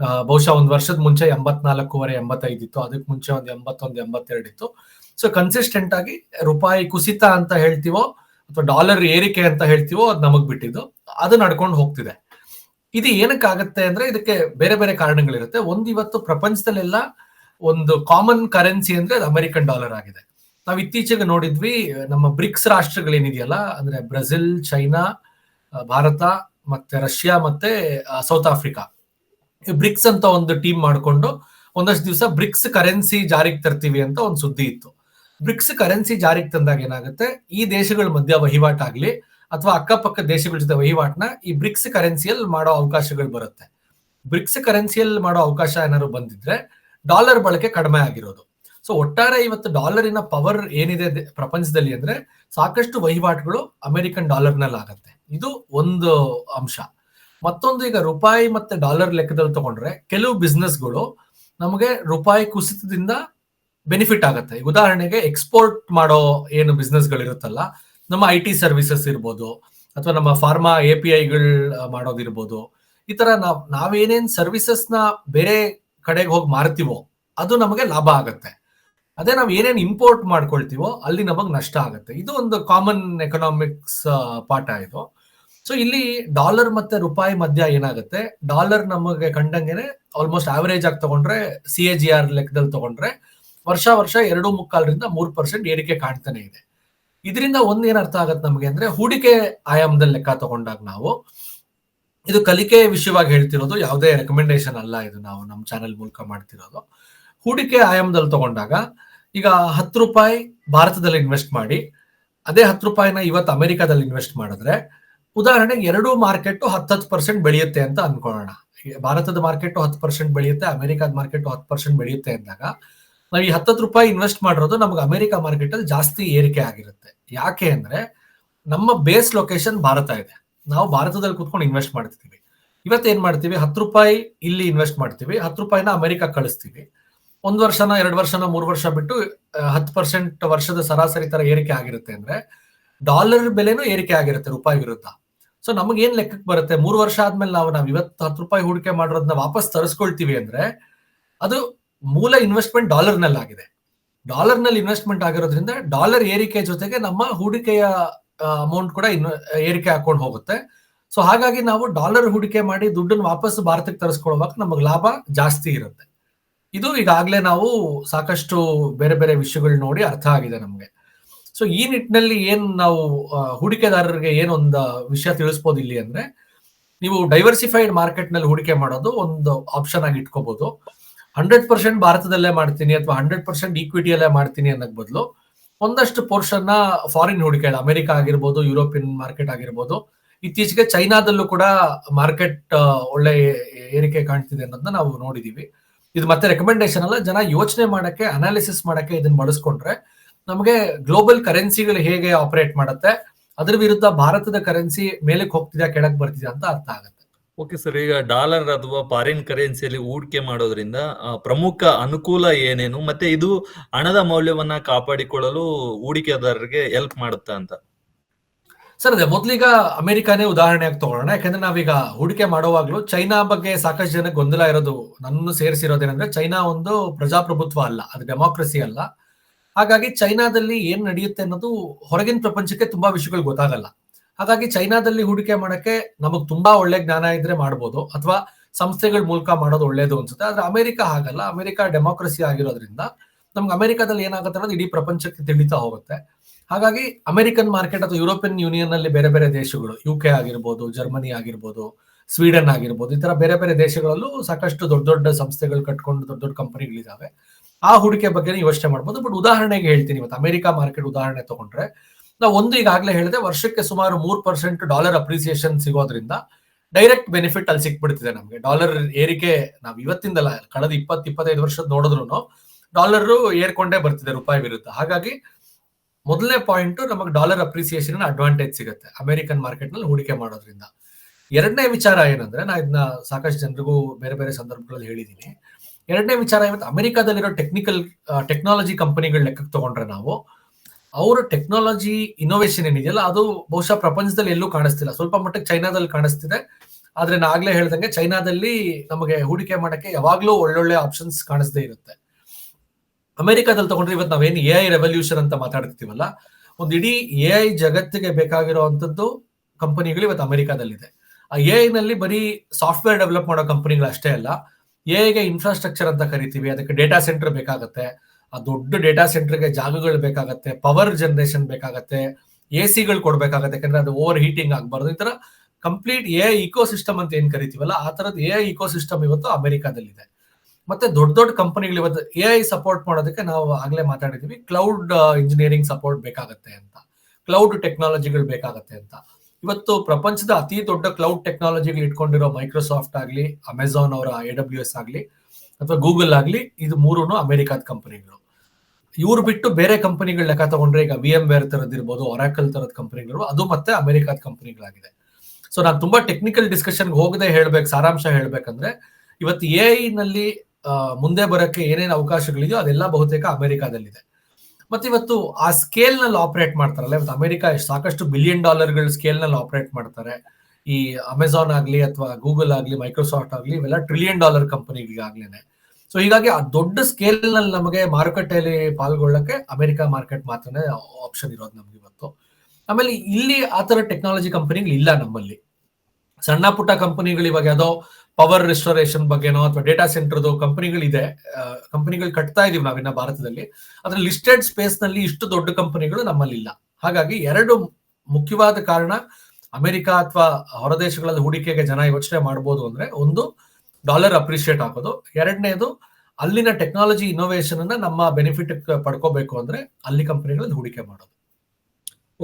ಬಹುಶಃ ಒಂದು ವರ್ಷದ ಮುಂಚೆ ಎಂಬತ್ನಾಲ್ಕೂವರೆ ಎಂಬತ್ತೈದು ಇತ್ತು ಅದಕ್ಕೆ ಮುಂಚೆ ಒಂದು ಎಂಬತ್ತೊಂದು, ಎಂಬತ್ತೆರಡು ಇತ್ತು. ಸೊ ಕನ್ಸಿಸ್ಟೆಂಟ್ ಆಗಿ ರೂಪಾಯಿ ಕುಸಿತ ಅಂತ ಹೇಳ್ತೀವೋ ಅಥವಾ ಡಾಲರ್ ಏರಿಕೆ ಅಂತ ಹೇಳ್ತೀವೋ ಅದು ನಮಗ್ ಬಿಟ್ಟಿದ್ದು. ಅದು ನಡ್ಕೊಂಡು ಹೋಗ್ತಿದೆ. ಇದು ಏನಕ್ಕಾಗತ್ತೆ ಅಂದ್ರೆ ಇದಕ್ಕೆ ಬೇರೆ ಬೇರೆ ಕಾರಣಗಳಿರುತ್ತೆ. ಒಂದು ಇವತ್ತು ಪ್ರಪಂಚದಲ್ಲೆಲ್ಲ ಒಂದು ಕಾಮನ್ ಕರೆನ್ಸಿ ಅಂದ್ರೆ ಅದು ಅಮೆರಿಕನ್ ಡಾಲರ್ ಆಗಿದೆ. ನಾವು ಇತ್ತೀಚೆಗೆ ನೋಡಿದ್ವಿ, ನಮ್ಮ ಬ್ರಿಕ್ಸ್ ರಾಷ್ಟ್ರಗಳೇನಿದೆಯಲ್ಲ, ಅಂದ್ರೆ ಬ್ರೆಜಿಲ್, ಚೈನಾ, ಭಾರತ ಮತ್ತೆ ರಷ್ಯಾ ಮತ್ತೆ ಸೌತ್ ಆಫ್ರಿಕಾ. ಬ್ರಿಕ್ಸ್ ಅಂತ ಒಂದು ಟೀಮ್ ಮಾಡಿಕೊಂಡು ಒಂದಷ್ಟು ದಿವಸ ಬ್ರಿಕ್ಸ್ ಕರೆನ್ಸಿ ಜಾರಿಗೆ ತರ್ತೀವಿ ಅಂತ ಒಂದು ಸುದ್ದಿ ಇತ್ತು. ಬ್ರಿಕ್ಸ್ ಕರೆನ್ಸಿ ಜಾರಿಗೆ ತಂದಾಗ ಏನಾಗುತ್ತೆ? ಈ ದೇಶಗಳ ಮಧ್ಯ ವಹಿವಾಟಾಗ್ಲಿ ಅಥವಾ ಅಕ್ಕಪಕ್ಕ ದೇಶಗಳ ಜೊತೆ ವಹಿವಾಟ್ನ ಈ ಬ್ರಿಕ್ಸ್ ಕರೆನ್ಸಿಯಲ್ಲಿ ಮಾಡೋ ಅವಕಾಶಗಳು ಬರುತ್ತೆ. ಬ್ರಿಕ್ಸ್ ಕರೆನ್ಸಿಯಲ್ಲಿ ಮಾಡೋ ಅವಕಾಶ ಏನಾದ್ರು ಬಂದಿದ್ರೆ ಡಾಲರ್ ಬಳಕೆ ಕಡಿಮೆ ಆಗಿರೋದು. ಸೊ ಒಟ್ಟಾರೆ ಇವತ್ತು ಡಾಲರಿನ ಪವರ್ ಏನಿದೆ ಪ್ರಪಂಚದಲ್ಲಿ ಅಂದ್ರೆ ಸಾಕಷ್ಟು ವಹಿವಾಟುಗಳು ಅಮೆರಿಕನ್ ಡಾಲರ್ನಲ್ಲಿ ಆಗತ್ತೆ ಇದು ಒಂದು ಅಂಶ. ಮತ್ತೊಂದು ಈಗ ರೂಪಾಯಿ ಮತ್ತೆ ಡಾಲರ್ ಲೆಕ್ಕದಲ್ಲಿ ತಗೊಂಡ್ರೆ ಕೆಲವು ಬಿಸ್ನೆಸ್ಗಳು ನಮಗೆ ರೂಪಾಯಿ ಕುಸಿತದಿಂದ ಬೆನಿಫಿಟ್ ಆಗುತ್ತೆ. ಉದಾಹರಣೆಗೆ ಎಕ್ಸ್ಪೋರ್ಟ್ ಮಾಡೋ ಏನು ಬಿಸ್ನೆಸ್ಗಳಿರುತ್ತಲ್ಲ ನಮ್ಮ ಐ ಟಿ ಸರ್ವಿಸಸ್ ಇರ್ಬೋದು, ಅಥವಾ ನಮ್ಮ ಫಾರ್ಮಾ ಎ ಪಿ ಐಗಳು ಮಾಡೋದಿರ್ಬೋದು ಈ ತರ ನಾವ್, ನಾವೇನೇನ್ ಸರ್ವಿಸಸ್ನ ಬೇರೆ ಕಡೆಗೆ ಹೋಗಿ ಮಾರ್ತೀವೋ, ಅದು ನಮಗೆ ಲಾಭ ಆಗುತ್ತೆ. ಅದೇ ನಾವು ಏನೇನು ಇಂಪೋರ್ಟ್ ಮಾಡ್ಕೊಳ್ತೀವೋ, ಅಲ್ಲಿ ನಮಗೆ ನಷ್ಟ ಆಗುತ್ತೆ. ಇದು ಒಂದು ಕಾಮನ್ ಎಕನಾಮಿಕ್ಸ್ ಪಾಠ ಇದು. ಸೊ ಇಲ್ಲಿ ಡಾಲರ್ ಮತ್ತೆ ರೂಪಾಯಿ ಮಧ್ಯ ಏನಾಗುತ್ತೆ? ಡಾಲರ್ ನಮಗೆ ಕಂಡಂಗೆನೆ ಆಲ್ಮೋಸ್ಟ್ ಆವರೇಜ್ ಆಗಿ ತಗೊಂಡ್ರೆ ಸಿ ಎ ಜಿ ಆರ್ ಲೆಕ್ಕದಲ್ಲಿ ತಗೊಂಡ್ರೆ ವರ್ಷ ವರ್ಷ ಎರಡು ಮುಕ್ಕಾಲರಿಂದ ಮೂರು ಪರ್ಸೆಂಟ್ ಏರಿಕೆ ಕಾಣ್ತಾನೆ ಇದೆ. ಇದರಿಂದ ಒಂದ್ ಏನ್ ಅರ್ಥ ಆಗತ್ತೆ ನಮಗೆ ಅಂದ್ರೆ ಹೂಡಿಕೆ ಆಯಾಮದಲ್ಲಿ ಲೆಕ್ಕ ತಗೊಂಡಾಗ ನಾವು ಇದು ಕಲಿಕೆ ವಿಷಯವಾಗಿ ಹೇಳ್ತಿರೋದು, ಯಾವುದೇ ರೆಕಮೆಂಡೇಶನ್ ಅಲ್ಲ ಇದು ನಾವು ನಮ್ಮ ಚಾನೆಲ್ ಮೂಲಕ ಮಾಡ್ತಿರೋದು. ಹೂಡಿಕೆ ಆಯಾಮದಲ್ಲಿ ತಗೊಂಡಾಗ ಈಗ ಹತ್ತು ರೂಪಾಯಿ ಭಾರತದಲ್ಲಿ ಇನ್ವೆಸ್ಟ್ ಮಾಡಿ, ಅದೇ ಹತ್ತು ರೂಪಾಯಿನ ಇವತ್ತು ಅಮೆರಿಕಾದಲ್ಲಿ ಇನ್ವೆಸ್ಟ್ ಮಾಡಿದ್ರೆ ಉದಾಹರಣೆಗೆ ಎರಡು ಮಾರ್ಕೆಟ್ ಹತ್ತತ್ತು ಪರ್ಸೆಂಟ್ ಬೆಳೆಯುತ್ತೆ ಅಂತ ಅನ್ಕೊಳ್ಳೋಣ. ಭಾರತದ ಮಾರ್ಕೆಟ್ ಹತ್ತು ಪರ್ಸೆಂಟ್ ಬೆಳೆಯುತ್ತೆ, ಅಮೆರಿಕಾದ ಮಾರ್ಕೆಟ್ ಹತ್ತು ಪರ್ಸೆಂಟ್ ಬೆಳೆಯುತ್ತೆ ಅಂದಾಗ, ನಾವು ಈ ಹತ್ತತ್ತು ರೂಪಾಯಿ ಇನ್ವೆಸ್ಟ್ ಮಾಡಿರೋದು ನಮ್ಗೆ ಅಮೆರಿಕ ಮಾರ್ಕೆಟ್ ಅಲ್ಲಿ ಜಾಸ್ತಿ ಏರಿಕೆ ಆಗಿರುತ್ತೆ. ಯಾಕೆ ಅಂದ್ರೆ ನಮ್ಮ ಬೇಸ್ ಲೊಕೇಶನ್ ಭಾರತ ಇದೆ. ನಾವು ಭಾರತದಲ್ಲಿ ಕುತ್ಕೊಂಡು ಇನ್ವೆಸ್ಟ್ ಮಾಡ್ತೀವಿ ಇವತ್ತು ಏನ್ ಮಾಡ್ತೀವಿ? ಹತ್ತು ರೂಪಾಯಿ ಇಲ್ಲಿ ಇನ್ವೆಸ್ಟ್ ಮಾಡ್ತೀವಿ, ಹತ್ತು ರೂಪಾಯಿನ ಅಮೆರಿಕ ಕಳಿಸ್ತೀವಿ. ಒಂದ್ ವರ್ಷನ, ಎರಡು ವರ್ಷನ, ಮೂರು ವರ್ಷ ಬಿಟ್ಟು ಹತ್ತು ಪರ್ಸೆಂಟ್ ವರ್ಷದ ಸರಾಸರಿ ತರ ಏರಿಕೆ ಆಗಿರುತ್ತೆ ಅಂದ್ರೆ ಡಾಲರ್ ಬೆಲೆನೂ ಏರಿಕೆ ಆಗಿರುತ್ತೆ ರೂಪಾಯಿ ವಿರುದ್ಧ. ಸೊ ನಮಗೆ ಏನ್ ಲೆಕ್ಕಕ್ಕೆ ಬರುತ್ತೆ? ಮೂರು ವರ್ಷ ಆದ್ಮೇಲೆ ನಾವು ನಾವು ಇವತ್ತು ಹತ್ತು ರೂಪಾಯಿ ಹೂಡಿಕೆ ಮಾಡಿರೋದನ್ನ ವಾಪಸ್ ತರಿಸ್ಕೊಳ್ತೀವಿ ಅಂದ್ರೆ, ಅದು ಮೂಲ ಇನ್ವೆಸ್ಟ್ಮೆಂಟ್ ಡಾಲರ್ನಲ್ಲಿ ಆಗಿದೆ ಡಾಲರ್ನಲ್ಲಿ ಇನ್ವೆಸ್ಟ್ಮೆಂಟ್ ಆಗಿರೋದ್ರಿಂದ ಡಾಲರ್ ಏರಿಕೆ ಜೊತೆಗೆ ನಮ್ಮ ಹೂಡಿಕೆಯ ಅಮೌಂಟ್ ಕೂಡ ಏರಿಕೆ ಹಾಕೊಂಡು ಹೋಗುತ್ತೆ. ಸೊ ಹಾಗಾಗಿ ನಾವು ಡಾಲರ್ ಹೂಡಿಕೆ ಮಾಡಿ ದುಡ್ಡನ್ನು ವಾಪಸ್ ಭಾರತಕ್ಕೆ ತರಿಸ್ಕೊಳ್ಳುವಾಗ ನಮಗೆ ಲಾಭ ಜಾಸ್ತಿ ಇರುತ್ತೆ. ಇದು ಈಗಾಗಲೇ ನಾವು ಸಾಕಷ್ಟು ಬೇರೆ ಬೇರೆ ವಿಷಯಗಳು ನೋಡಿ ಅರ್ಥ ಆಗಿದೆ ನಮಗೆ. ಸೊ ಈ ನಿಟ್ಟಿನಲ್ಲಿ ಏನ್ ನಾವು ಹೂಡಿಕೆದಾರರಿಗೆ ಏನೊಂದು ವಿಷಯ ತಿಳಿಸ್ಬೋದು ಇಲ್ಲಿ ಅಂದ್ರೆ, ನೀವು ಡೈವರ್ಸಿಫೈಡ್ ಮಾರ್ಕೆಟ್ನಲ್ಲಿ ಹೂಡಿಕೆ ಮಾಡೋದು ಒಂದು ಆಪ್ಷನ್ ಆಗಿ ಇಟ್ಕೋಬಹುದು ಹಂಡ್ರೆಡ್ ಪರ್ಸೆಂಟ್ ಭಾರತದಲ್ಲೇ ಮಾಡ್ತೀನಿ ಅಥವಾ ಹಂಡ್ರೆಡ್ ಪರ್ಸೆಂಟ್ ಈಕ್ವಿಟಿಯಲ್ಲೇ ಮಾಡ್ತೀನಿ ಅನ್ನೋಕ್ ಬದಲು ಒಂದಷ್ಟು ಪೋರ್ಷನ್ನ ಫಾರಿನ್ ಹೂಡಿಕೆಗಳು, ಅಮೆರಿಕ ಆಗಿರ್ಬೋದು ಯುರೋಪಿಯನ್ ಮಾರ್ಕೆಟ್ ಆಗಿರ್ಬೋದು, ಇತ್ತೀಚೆಗೆ ಚೈನಾದಲ್ಲೂ ಕೂಡ ಮಾರ್ಕೆಟ್ ಒಳ್ಳೆ ಏರಿಕೆ ಕಾಣ್ತಿದೆ ಅನ್ನೋದನ್ನ ನಾವು ನೋಡಿದೀವಿ. ಇದು ಮತ್ತೆ ರೆಕಮೆಂಡೇಶನ್ ಅಲ್ಲ, ಜನ ಯೋಚನೆ ಮಾಡಕ್ಕೆ ಅನಾಲಿಸಿಸ್ ಮಾಡಕ್ಕೆ ಇದನ್ನ ಬಳಸ್ಕೊಂಡ್ರೆ ನಮಗೆ ಗ್ಲೋಬಲ್ ಕರೆನ್ಸಿಗಳು ಹೇಗೆ ಆಪರೇಟ್ ಮಾಡುತ್ತೆ ಅದ್ರ ವಿರುದ್ಧ ಭಾರತದ ಕರೆನ್ಸಿ ಮೇಲಕ್ಕೆ ಹೋಗ್ತಿದೆ ಕೆಳಕ್ ಬರ್ತಿದೆ ಅಂತ ಅರ್ಥ ಆಗುತ್ತೆ. ಓಕೆ ಸರ್ ಈಗ ಡಾಲರ್ ಅಥವಾ ಫಾರಿನ್ ಕರೆನ್ಸಿಯಲ್ಲಿ ಹೂಡಿಕೆ ಮಾಡೋದ್ರಿಂದ ಪ್ರಮುಖ ಅನುಕೂಲ ಏನೇನು ಮತ್ತೆ ಇದು ಹಣದ ಮೌಲ್ಯವನ್ನ ಕಾಪಾಡಿಕೊಳ್ಳಲು ಹೂಡಿಕೆದಾರರಿಗೆ ಹೆಲ್ಪ್ ಮಾಡುತ್ತಾ ಅಂತ? ಸರ್ ಅದೇ ಮೊದ್ಲೀಗ ಅಮೆರಿಕಾನೇ ಉದಾಹರಣೆಯಾಗಿ ತಗೊಳ್ಳೋಣ ಯಾಕಂದ್ರೆ ನಾವೀಗ ಹೂಡಿಕೆ ಮಾಡುವಾಗಲೂ ಚೈನಾ ಬಗ್ಗೆ ಸಾಕಷ್ಟು ಜನ ಗೊಂದಲ ಇರೋದು ನನ್ನನ್ನು ಸೇರಿಸಿರೋದೇನಂದ್ರೆ ಚೈನಾ ಒಂದು ಪ್ರಜಾಪ್ರಭುತ್ವ ಅಲ್ಲ ಅದು ಡೆಮಾಕ್ರಸಿ ಅಲ್ಲ. ಹಾಗಾಗಿ ಚೈನಾದಲ್ಲಿ ಏನ್ ನಡೆಯುತ್ತೆ ಅನ್ನೋದು ಹೊರಗಿನ ಪ್ರಪಂಚಕ್ಕೆ ತುಂಬಾ ವಿಷಯಗಳು ಗೊತ್ತಾಗಲ್ಲ. ಹಾಗಾಗಿ ಚೈನಾದಲ್ಲಿ ಹೂಡಿಕೆ ಮಾಡಕ್ಕೆ ನಮಗ್ ತುಂಬಾ ಒಳ್ಳೆ ಜ್ಞಾನ ಇದ್ರೆ ಮಾಡ್ಬೋದು, ಅಥವಾ ಸಂಸ್ಥೆಗಳ ಮೂಲಕ ಮಾಡೋದು ಒಳ್ಳೇದು ಅನ್ಸುತ್ತೆ. ಆದ್ರೆ ಅಮೆರಿಕ ಹಾಗಲ್ಲ. ಅಮೆರಿಕ ಡೆಮೋಕ್ರಸಿ ಆಗಿರೋದ್ರಿಂದ ನಮ್ಗೆ ಅಮೆರಿಕದಲ್ಲಿ ಏನಾಗುತ್ತೆ ಅನ್ನೋದು ಇಡೀ ಪ್ರಪಂಚಕ್ಕೆ ತಿಳಿತಾ ಹೋಗುತ್ತೆ. ಹಾಗಾಗಿ ಅಮೆರಿಕನ್ ಮಾರ್ಕೆಟ್ ಅಥವಾ ಯುರೋಪಿಯನ್ ಯೂನಿಯನ್ನಲ್ಲಿ ಬೇರೆ ಬೇರೆ ದೇಶಗಳು, ಯು ಕೆ ಆಗಿರ್ಬೋದು, ಜರ್ಮನಿ ಆಗಿರ್ಬೋದು, ಸ್ವೀಡನ್ ಆಗಿರ್ಬೋದು, ಈ ತರ ಬೇರೆ ಬೇರೆ ದೇಶಗಳಲ್ಲೂ ಸಾಕಷ್ಟು ದೊಡ್ಡ ದೊಡ್ಡ ಸಂಸ್ಥೆಗಳು ಕಟ್ಕೊಂಡು ದೊಡ್ಡ ದೊಡ್ಡ ಕಂಪನಿಗಳಿದಾವೆ. ಆ ಹೂಡಿಕೆ ಬಗ್ಗೆ ಯೋಚನೆ ಮಾಡ್ಬೋದು. ಬಟ್ ಉದಾಹರಣೆಗೆ ಹೇಳ್ತೀನಿ ಇವತ್ತು. ಅಮೆರಿಕ ಮಾರ್ಕೆಟ್ ಉದಾಹರಣೆ ತಗೊಂಡ್ರೆ, ನಾವು ಒಂದು ಈಗಾಗಲೇ ಹೇಳಿದೆ, ವರ್ಷಕ್ಕೆ ಸುಮಾರು ಮೂರ್ ಪರ್ಸೆಂಟ್ ಡಾಲರ್ ಅಪ್ರಿಸಿಯೇಷನ್ ಸಿಗೋದ್ರಿಂದ ಡೈರೆಕ್ಟ್ ಬೆನಿಫಿಟ್ ಅಲ್ಲಿ ಸಿಕ್ಬಿಡ್ತಿದೆ ನಮಗೆ. ಡಾಲರ್ ಏರಿಕೆ ನಾವು ಇವತ್ತಿಂದಲ್ಲ, ಕಳೆದ ಇಪ್ಪತ್ತು, ಇಪ್ಪತ್ತೈದು ವರ್ಷದ ನೋಡಿದ್ರು ಡಾಲರ್ ಏರ್ಕೊಂಡೇ ಬರ್ತಿದೆ ರೂಪಾಯಿ ವಿರುದ್ಧ. ಹಾಗಾಗಿ ಮೊದಲನೇ ಪಾಯಿಂಟ್ ನಮಗೆ ಡಾಲರ್ ಅಪ್ರಿಸಿಯೇಷನ್ ಅಡ್ವಾಂಟೇಜ್ ಸಿಗುತ್ತೆ ಅಮೆರಿಕನ್ ಮಾರ್ಕೆಟ್ನಲ್ಲಿ ಹೂಡಿಕೆ ಮಾಡೋದ್ರಿಂದ. ಎರಡನೇ ವಿಚಾರ ಏನಂದ್ರೆ, ನಾ ಇದನ್ನ ಸಾಕಷ್ಟು ಜನರಿಗೂ ಬೇರೆ ಬೇರೆ ಸಂದರ್ಭಗಳಲ್ಲಿ ಹೇಳಿದೀನಿ. ಎರಡನೇ ವಿಚಾರ ಇವತ್ತು ಅಮೆರಿಕಾದಲ್ಲಿರೋ ಟೆಕ್ನಿಕಲ್ ಟೆಕ್ನಾಲಜಿ ಕಂಪನಿಗಳ ಲೆಕ್ಕಕ್ಕೆ ತಗೊಂಡ್ರೆ ನಾವು, ಅವರ ಟೆಕ್ನಾಲಜಿ ಇನೋವೇಷನ್ ಏನಿದೆಯಲ್ಲ, ಅದು ಬಹುಶಃ ಪ್ರಪಂಚದಲ್ಲಿ ಎಲ್ಲೂ ಕಾಣಿಸ್ತಿಲ್ಲ. ಸ್ವಲ್ಪ ಮಟ್ಟಕ್ಕೆ ಚೈನಾದಲ್ಲಿ ಕಾಣಿಸ್ತಿದೆ. ಆದ್ರೆ ನಾ ಆಗ್ಲೇ ಹೇಳ್ದಂಗೆ ಚೈನಾದಲ್ಲಿ ನಮಗೆ ಹೂಡಿಕೆ ಮಾಡಕ್ಕೆ ಯಾವಾಗ್ಲೂ ಒಳ್ಳೊಳ್ಳೆ ಆಪ್ಷನ್ಸ್ ಕಾಣಿಸ್ದೇ ಇರುತ್ತೆ. ಅಮೆರಿಕಾದಲ್ಲಿ ತಗೊಂಡ್ರೆ ಇವತ್ತು ನಾವೇನು ಎ ಐ ರೆವಲ್ಯೂಷನ್ ಅಂತ ಮಾತಾಡ್ತೀವಲ್ಲ ಒಂದು ಇಡೀ ಎ ಐ ಜಗತ್ತಿಗೆ ಬೇಕಾಗಿರುವಂತದ್ದು ಕಂಪನಿಗಳು ಇವತ್ತು ಅಮೆರಿಕಾದಲ್ಲಿದೆ. ಆ ಎ ನಲ್ಲಿ ಬರೀ ಸಾಫ್ಟ್ವೇರ್ ಡೆವಲಪ್ ಮಾಡೋ ಕಂಪನಿಗಳು ಅಷ್ಟೇ ಅಲ್ಲ ಐಗೆ ಇನ್ಫ್ರಾಸ್ಟ್ರಕ್ಚರ್ ಅಂತ ಕರಿತೀವಿ, ಅದಕ್ಕೆ ಡೇಟಾ ಸೆಂಟರ್ ಬೇಕಾಗುತ್ತೆ, ಆ ದೊಡ್ಡ ಡೇಟಾ ಸೆಂಟರ್ಗೆ ಜಾಗಗಳು ಬೇಕಾಗತ್ತೆ ಪವರ್ ಜನರೇಷನ್ ಬೇಕಾಗತ್ತೆ ಎ ಸಿಗಳು ಕೊಡ್ಬೇಕಾಗತ್ತೆ, ಯಾಕಂದ್ರೆ ಅದು ಓವರ್ ಹೀಟಿಂಗ್ ಆಗಬಾರ್ದು. ಈ ತರ ಕಂಪ್ಲೀಟ್ ಎ ಇಕೋ ಸಿಸ್ಟಮ್ ಅಂತ ಏನ್ ಕರಿತೀವಲ್ಲ, ಆ ತರದ ಎ ಇಕೋ ಸಿಸ್ಟಮ್ ಇವತ್ತು ಅಮೆರಿಕಾದಲ್ಲಿದೆ. ಮತ್ತೆ ದೊಡ್ಡ ದೊಡ್ಡ ಕಂಪನಿಗಳು ಇವತ್ತು ಎ ಐ ಸಪೋರ್ಟ್ ಮಾಡೋದಕ್ಕೆ ನಾವು ಆಗ್ಲೇ ಮಾತಾಡಿದೀವಿ ಕ್ಲೌಡ್ ಇಂಜಿನಿಯರಿಂಗ್ ಸಪೋರ್ಟ್ ಬೇಕಾಗತ್ತೆ ಅಂತ ಕ್ಲೌಡ್ ಟೆಕ್ನಾಲಜಿಗಳು ಬೇಕಾಗತ್ತೆ ಅಂತ. ಇವತ್ತು ಪ್ರಪಂಚದ ಅತಿ ದೊಡ್ಡ ಕ್ಲೌಡ್ ಟೆಕ್ನಾಲಜಿಗಳು ಇಟ್ಕೊಂಡಿರೋ ಮೈಕ್ರೋಸಾಫ್ಟ್ ಆಗಲಿ ಅಮೆಝಾನ್ ಅವರ ಎ ಡಬ್ಲ್ಯೂ ಎಸ್ ಆಗಲಿ, ಅಥವಾ ಗೂಗಲ್ ಆಗಲಿ, ಇದು ಮೂರೂ ಅಮೆರಿಕಾದ ಕಂಪನಿಗಳು ಇವ್ರು ಬಿಟ್ಟು ಬೇರೆ ಕಂಪನಿಗಳ ಲೆಕ್ಕ ತಗೊಂಡ್ರೆ ಈಗ ವಿ ಎಂ ವೇರ್ ತರದಿರ್ಬೋದು ಒರಾಕಲ್ ತರದ ಕಂಪನಿಗಳು ಅದು ಮತ್ತೆ ಅಮೆರಿಕಾದ ಕಂಪನಿಗಳಾಗಿದೆ ಸೊ ನಾನು ತುಂಬಾ ಟೆಕ್ನಿಕಲ್ ಡಿಸ್ಕಷನ್ ಹೋಗದೆ ಹೇಳ್ಬೇಕು, ಸಾರಾಂಶ ಹೇಳ್ಬೇಕಂದ್ರೆ, ಇವತ್ತು ಎ ಐ ನಲ್ಲಿ ಮುಂದೆ ಬರೋಕ್ಕೆ ಏನೇನು ಅವಕಾಶಗಳಿದೆಯೋ ಅದೆಲ್ಲ ಬಹುತೇಕ ಅಮೆರಿಕಾದಲ್ಲಿದೆ. ಮತ್ತೆ ಇವತ್ತು ಆ ಸ್ಕೇಲ್ನಲ್ಲಿ ಆಪರೇಟ್ ಮಾಡ್ತಾರಲ್ಲ, ಇವತ್ತು ಅಮೆರಿಕ ಸಾಕಷ್ಟು ಬಿಲಿಯನ್ ಡಾಲರ್ಗಳ ಸ್ಕೇಲ್ನಲ್ಲಿ ಆಪರೇಟ್ ಮಾಡ್ತಾರೆ. ಈ ಅಮೆಝಾನ್ ಆಗಲಿ ಅಥವಾ ಗೂಗಲ್ ಆಗಲಿ ಮೈಕ್ರೋಸಾಫ್ಟ್ ಆಗಲಿ, ಇವೆಲ್ಲ ಟ್ರಿಲಿಯನ್ ಡಾಲರ್ ಕಂಪನಿಗಳಾಗ್ಲೇನೆ ಸೊ ಹೀಗಾಗಿ ಆ ದೊಡ್ಡ ಸ್ಕೇಲ್ನಲ್ಲಿ ನಮಗೆ ಮಾರುಕಟ್ಟೆಯಲ್ಲಿ ಪಾಲ್ಗೊಳ್ಳಕ್ಕೆ ಅಮೆರಿಕ ಮಾರ್ಕೆಟ್ ಮಾತ್ರನೇ ಆಪ್ಷನ್ ಇರೋದು ನಮ್ಗೆ ಇವತ್ತು. ಆಮೇಲೆ ಇಲ್ಲಿ ಆ ತರ ಟೆಕ್ನಾಲಜಿ ಕಂಪನಿಗಳು ಇಲ್ಲ ನಮ್ಮಲ್ಲಿ. ಸಣ್ಣ ಪುಟ್ಟ ಕಂಪನಿಗಳು ಇವಾಗ ಯಾವುದೋ ಪವರ್ ರಿಸ್ಟೋರೇಷನ್ ಬಗ್ಗೆನೋ ಅಥವಾ ಡೇಟಾ ಸೆಂಟರ್ದು ಕಂಪನಿಗಳಿದೆ ಕಂಪನಿಗಳು ಕಟ್ತಾ ಇದೀವಿ ನಾವಿನ್ನ ಭಾರತದಲ್ಲಿ. ಅದ್ರ ಲಿಸ್ಟೆಡ್ ಸ್ಪೇಸ್ನಲ್ಲಿ ಇಷ್ಟು ದೊಡ್ಡ ಕಂಪನಿಗಳು ನಮ್ಮಲ್ಲಿ ಇಲ್ಲ ಹಾಗಾಗಿ ಎರಡು ಮುಖ್ಯವಾದ ಕಾರಣ ಅಮೆರಿಕ ಅಥವಾ ಹೊರದೇಶಗಳಲ್ಲಿ ಹೂಡಿಕೆಗೆ ಜನ ಯೋಚನೆ ಮಾಡ್ಬೋದು ಅಂದ್ರೆ ಒಂದು, ಡಾಲರ್ ಅಪ್ರಿಷಿಯೇಟ್ ಆಗೋದು ಎರಡನೇದು, ಅಲ್ಲಿನ ಟೆಕ್ನಾಲಜಿ ಇನ್ನೋವೇಶನ್ ಅನ್ನ ನಮ್ಮ ಬೆನಿಫಿಟ್ ಪಡ್ಕೋಬೇಕು ಅಂದ್ರೆ ಅಲ್ಲಿ ಕಂಪನಿಗಳಲ್ಲಿ ಹೂಡಿಕೆ ಮಾಡೋದು.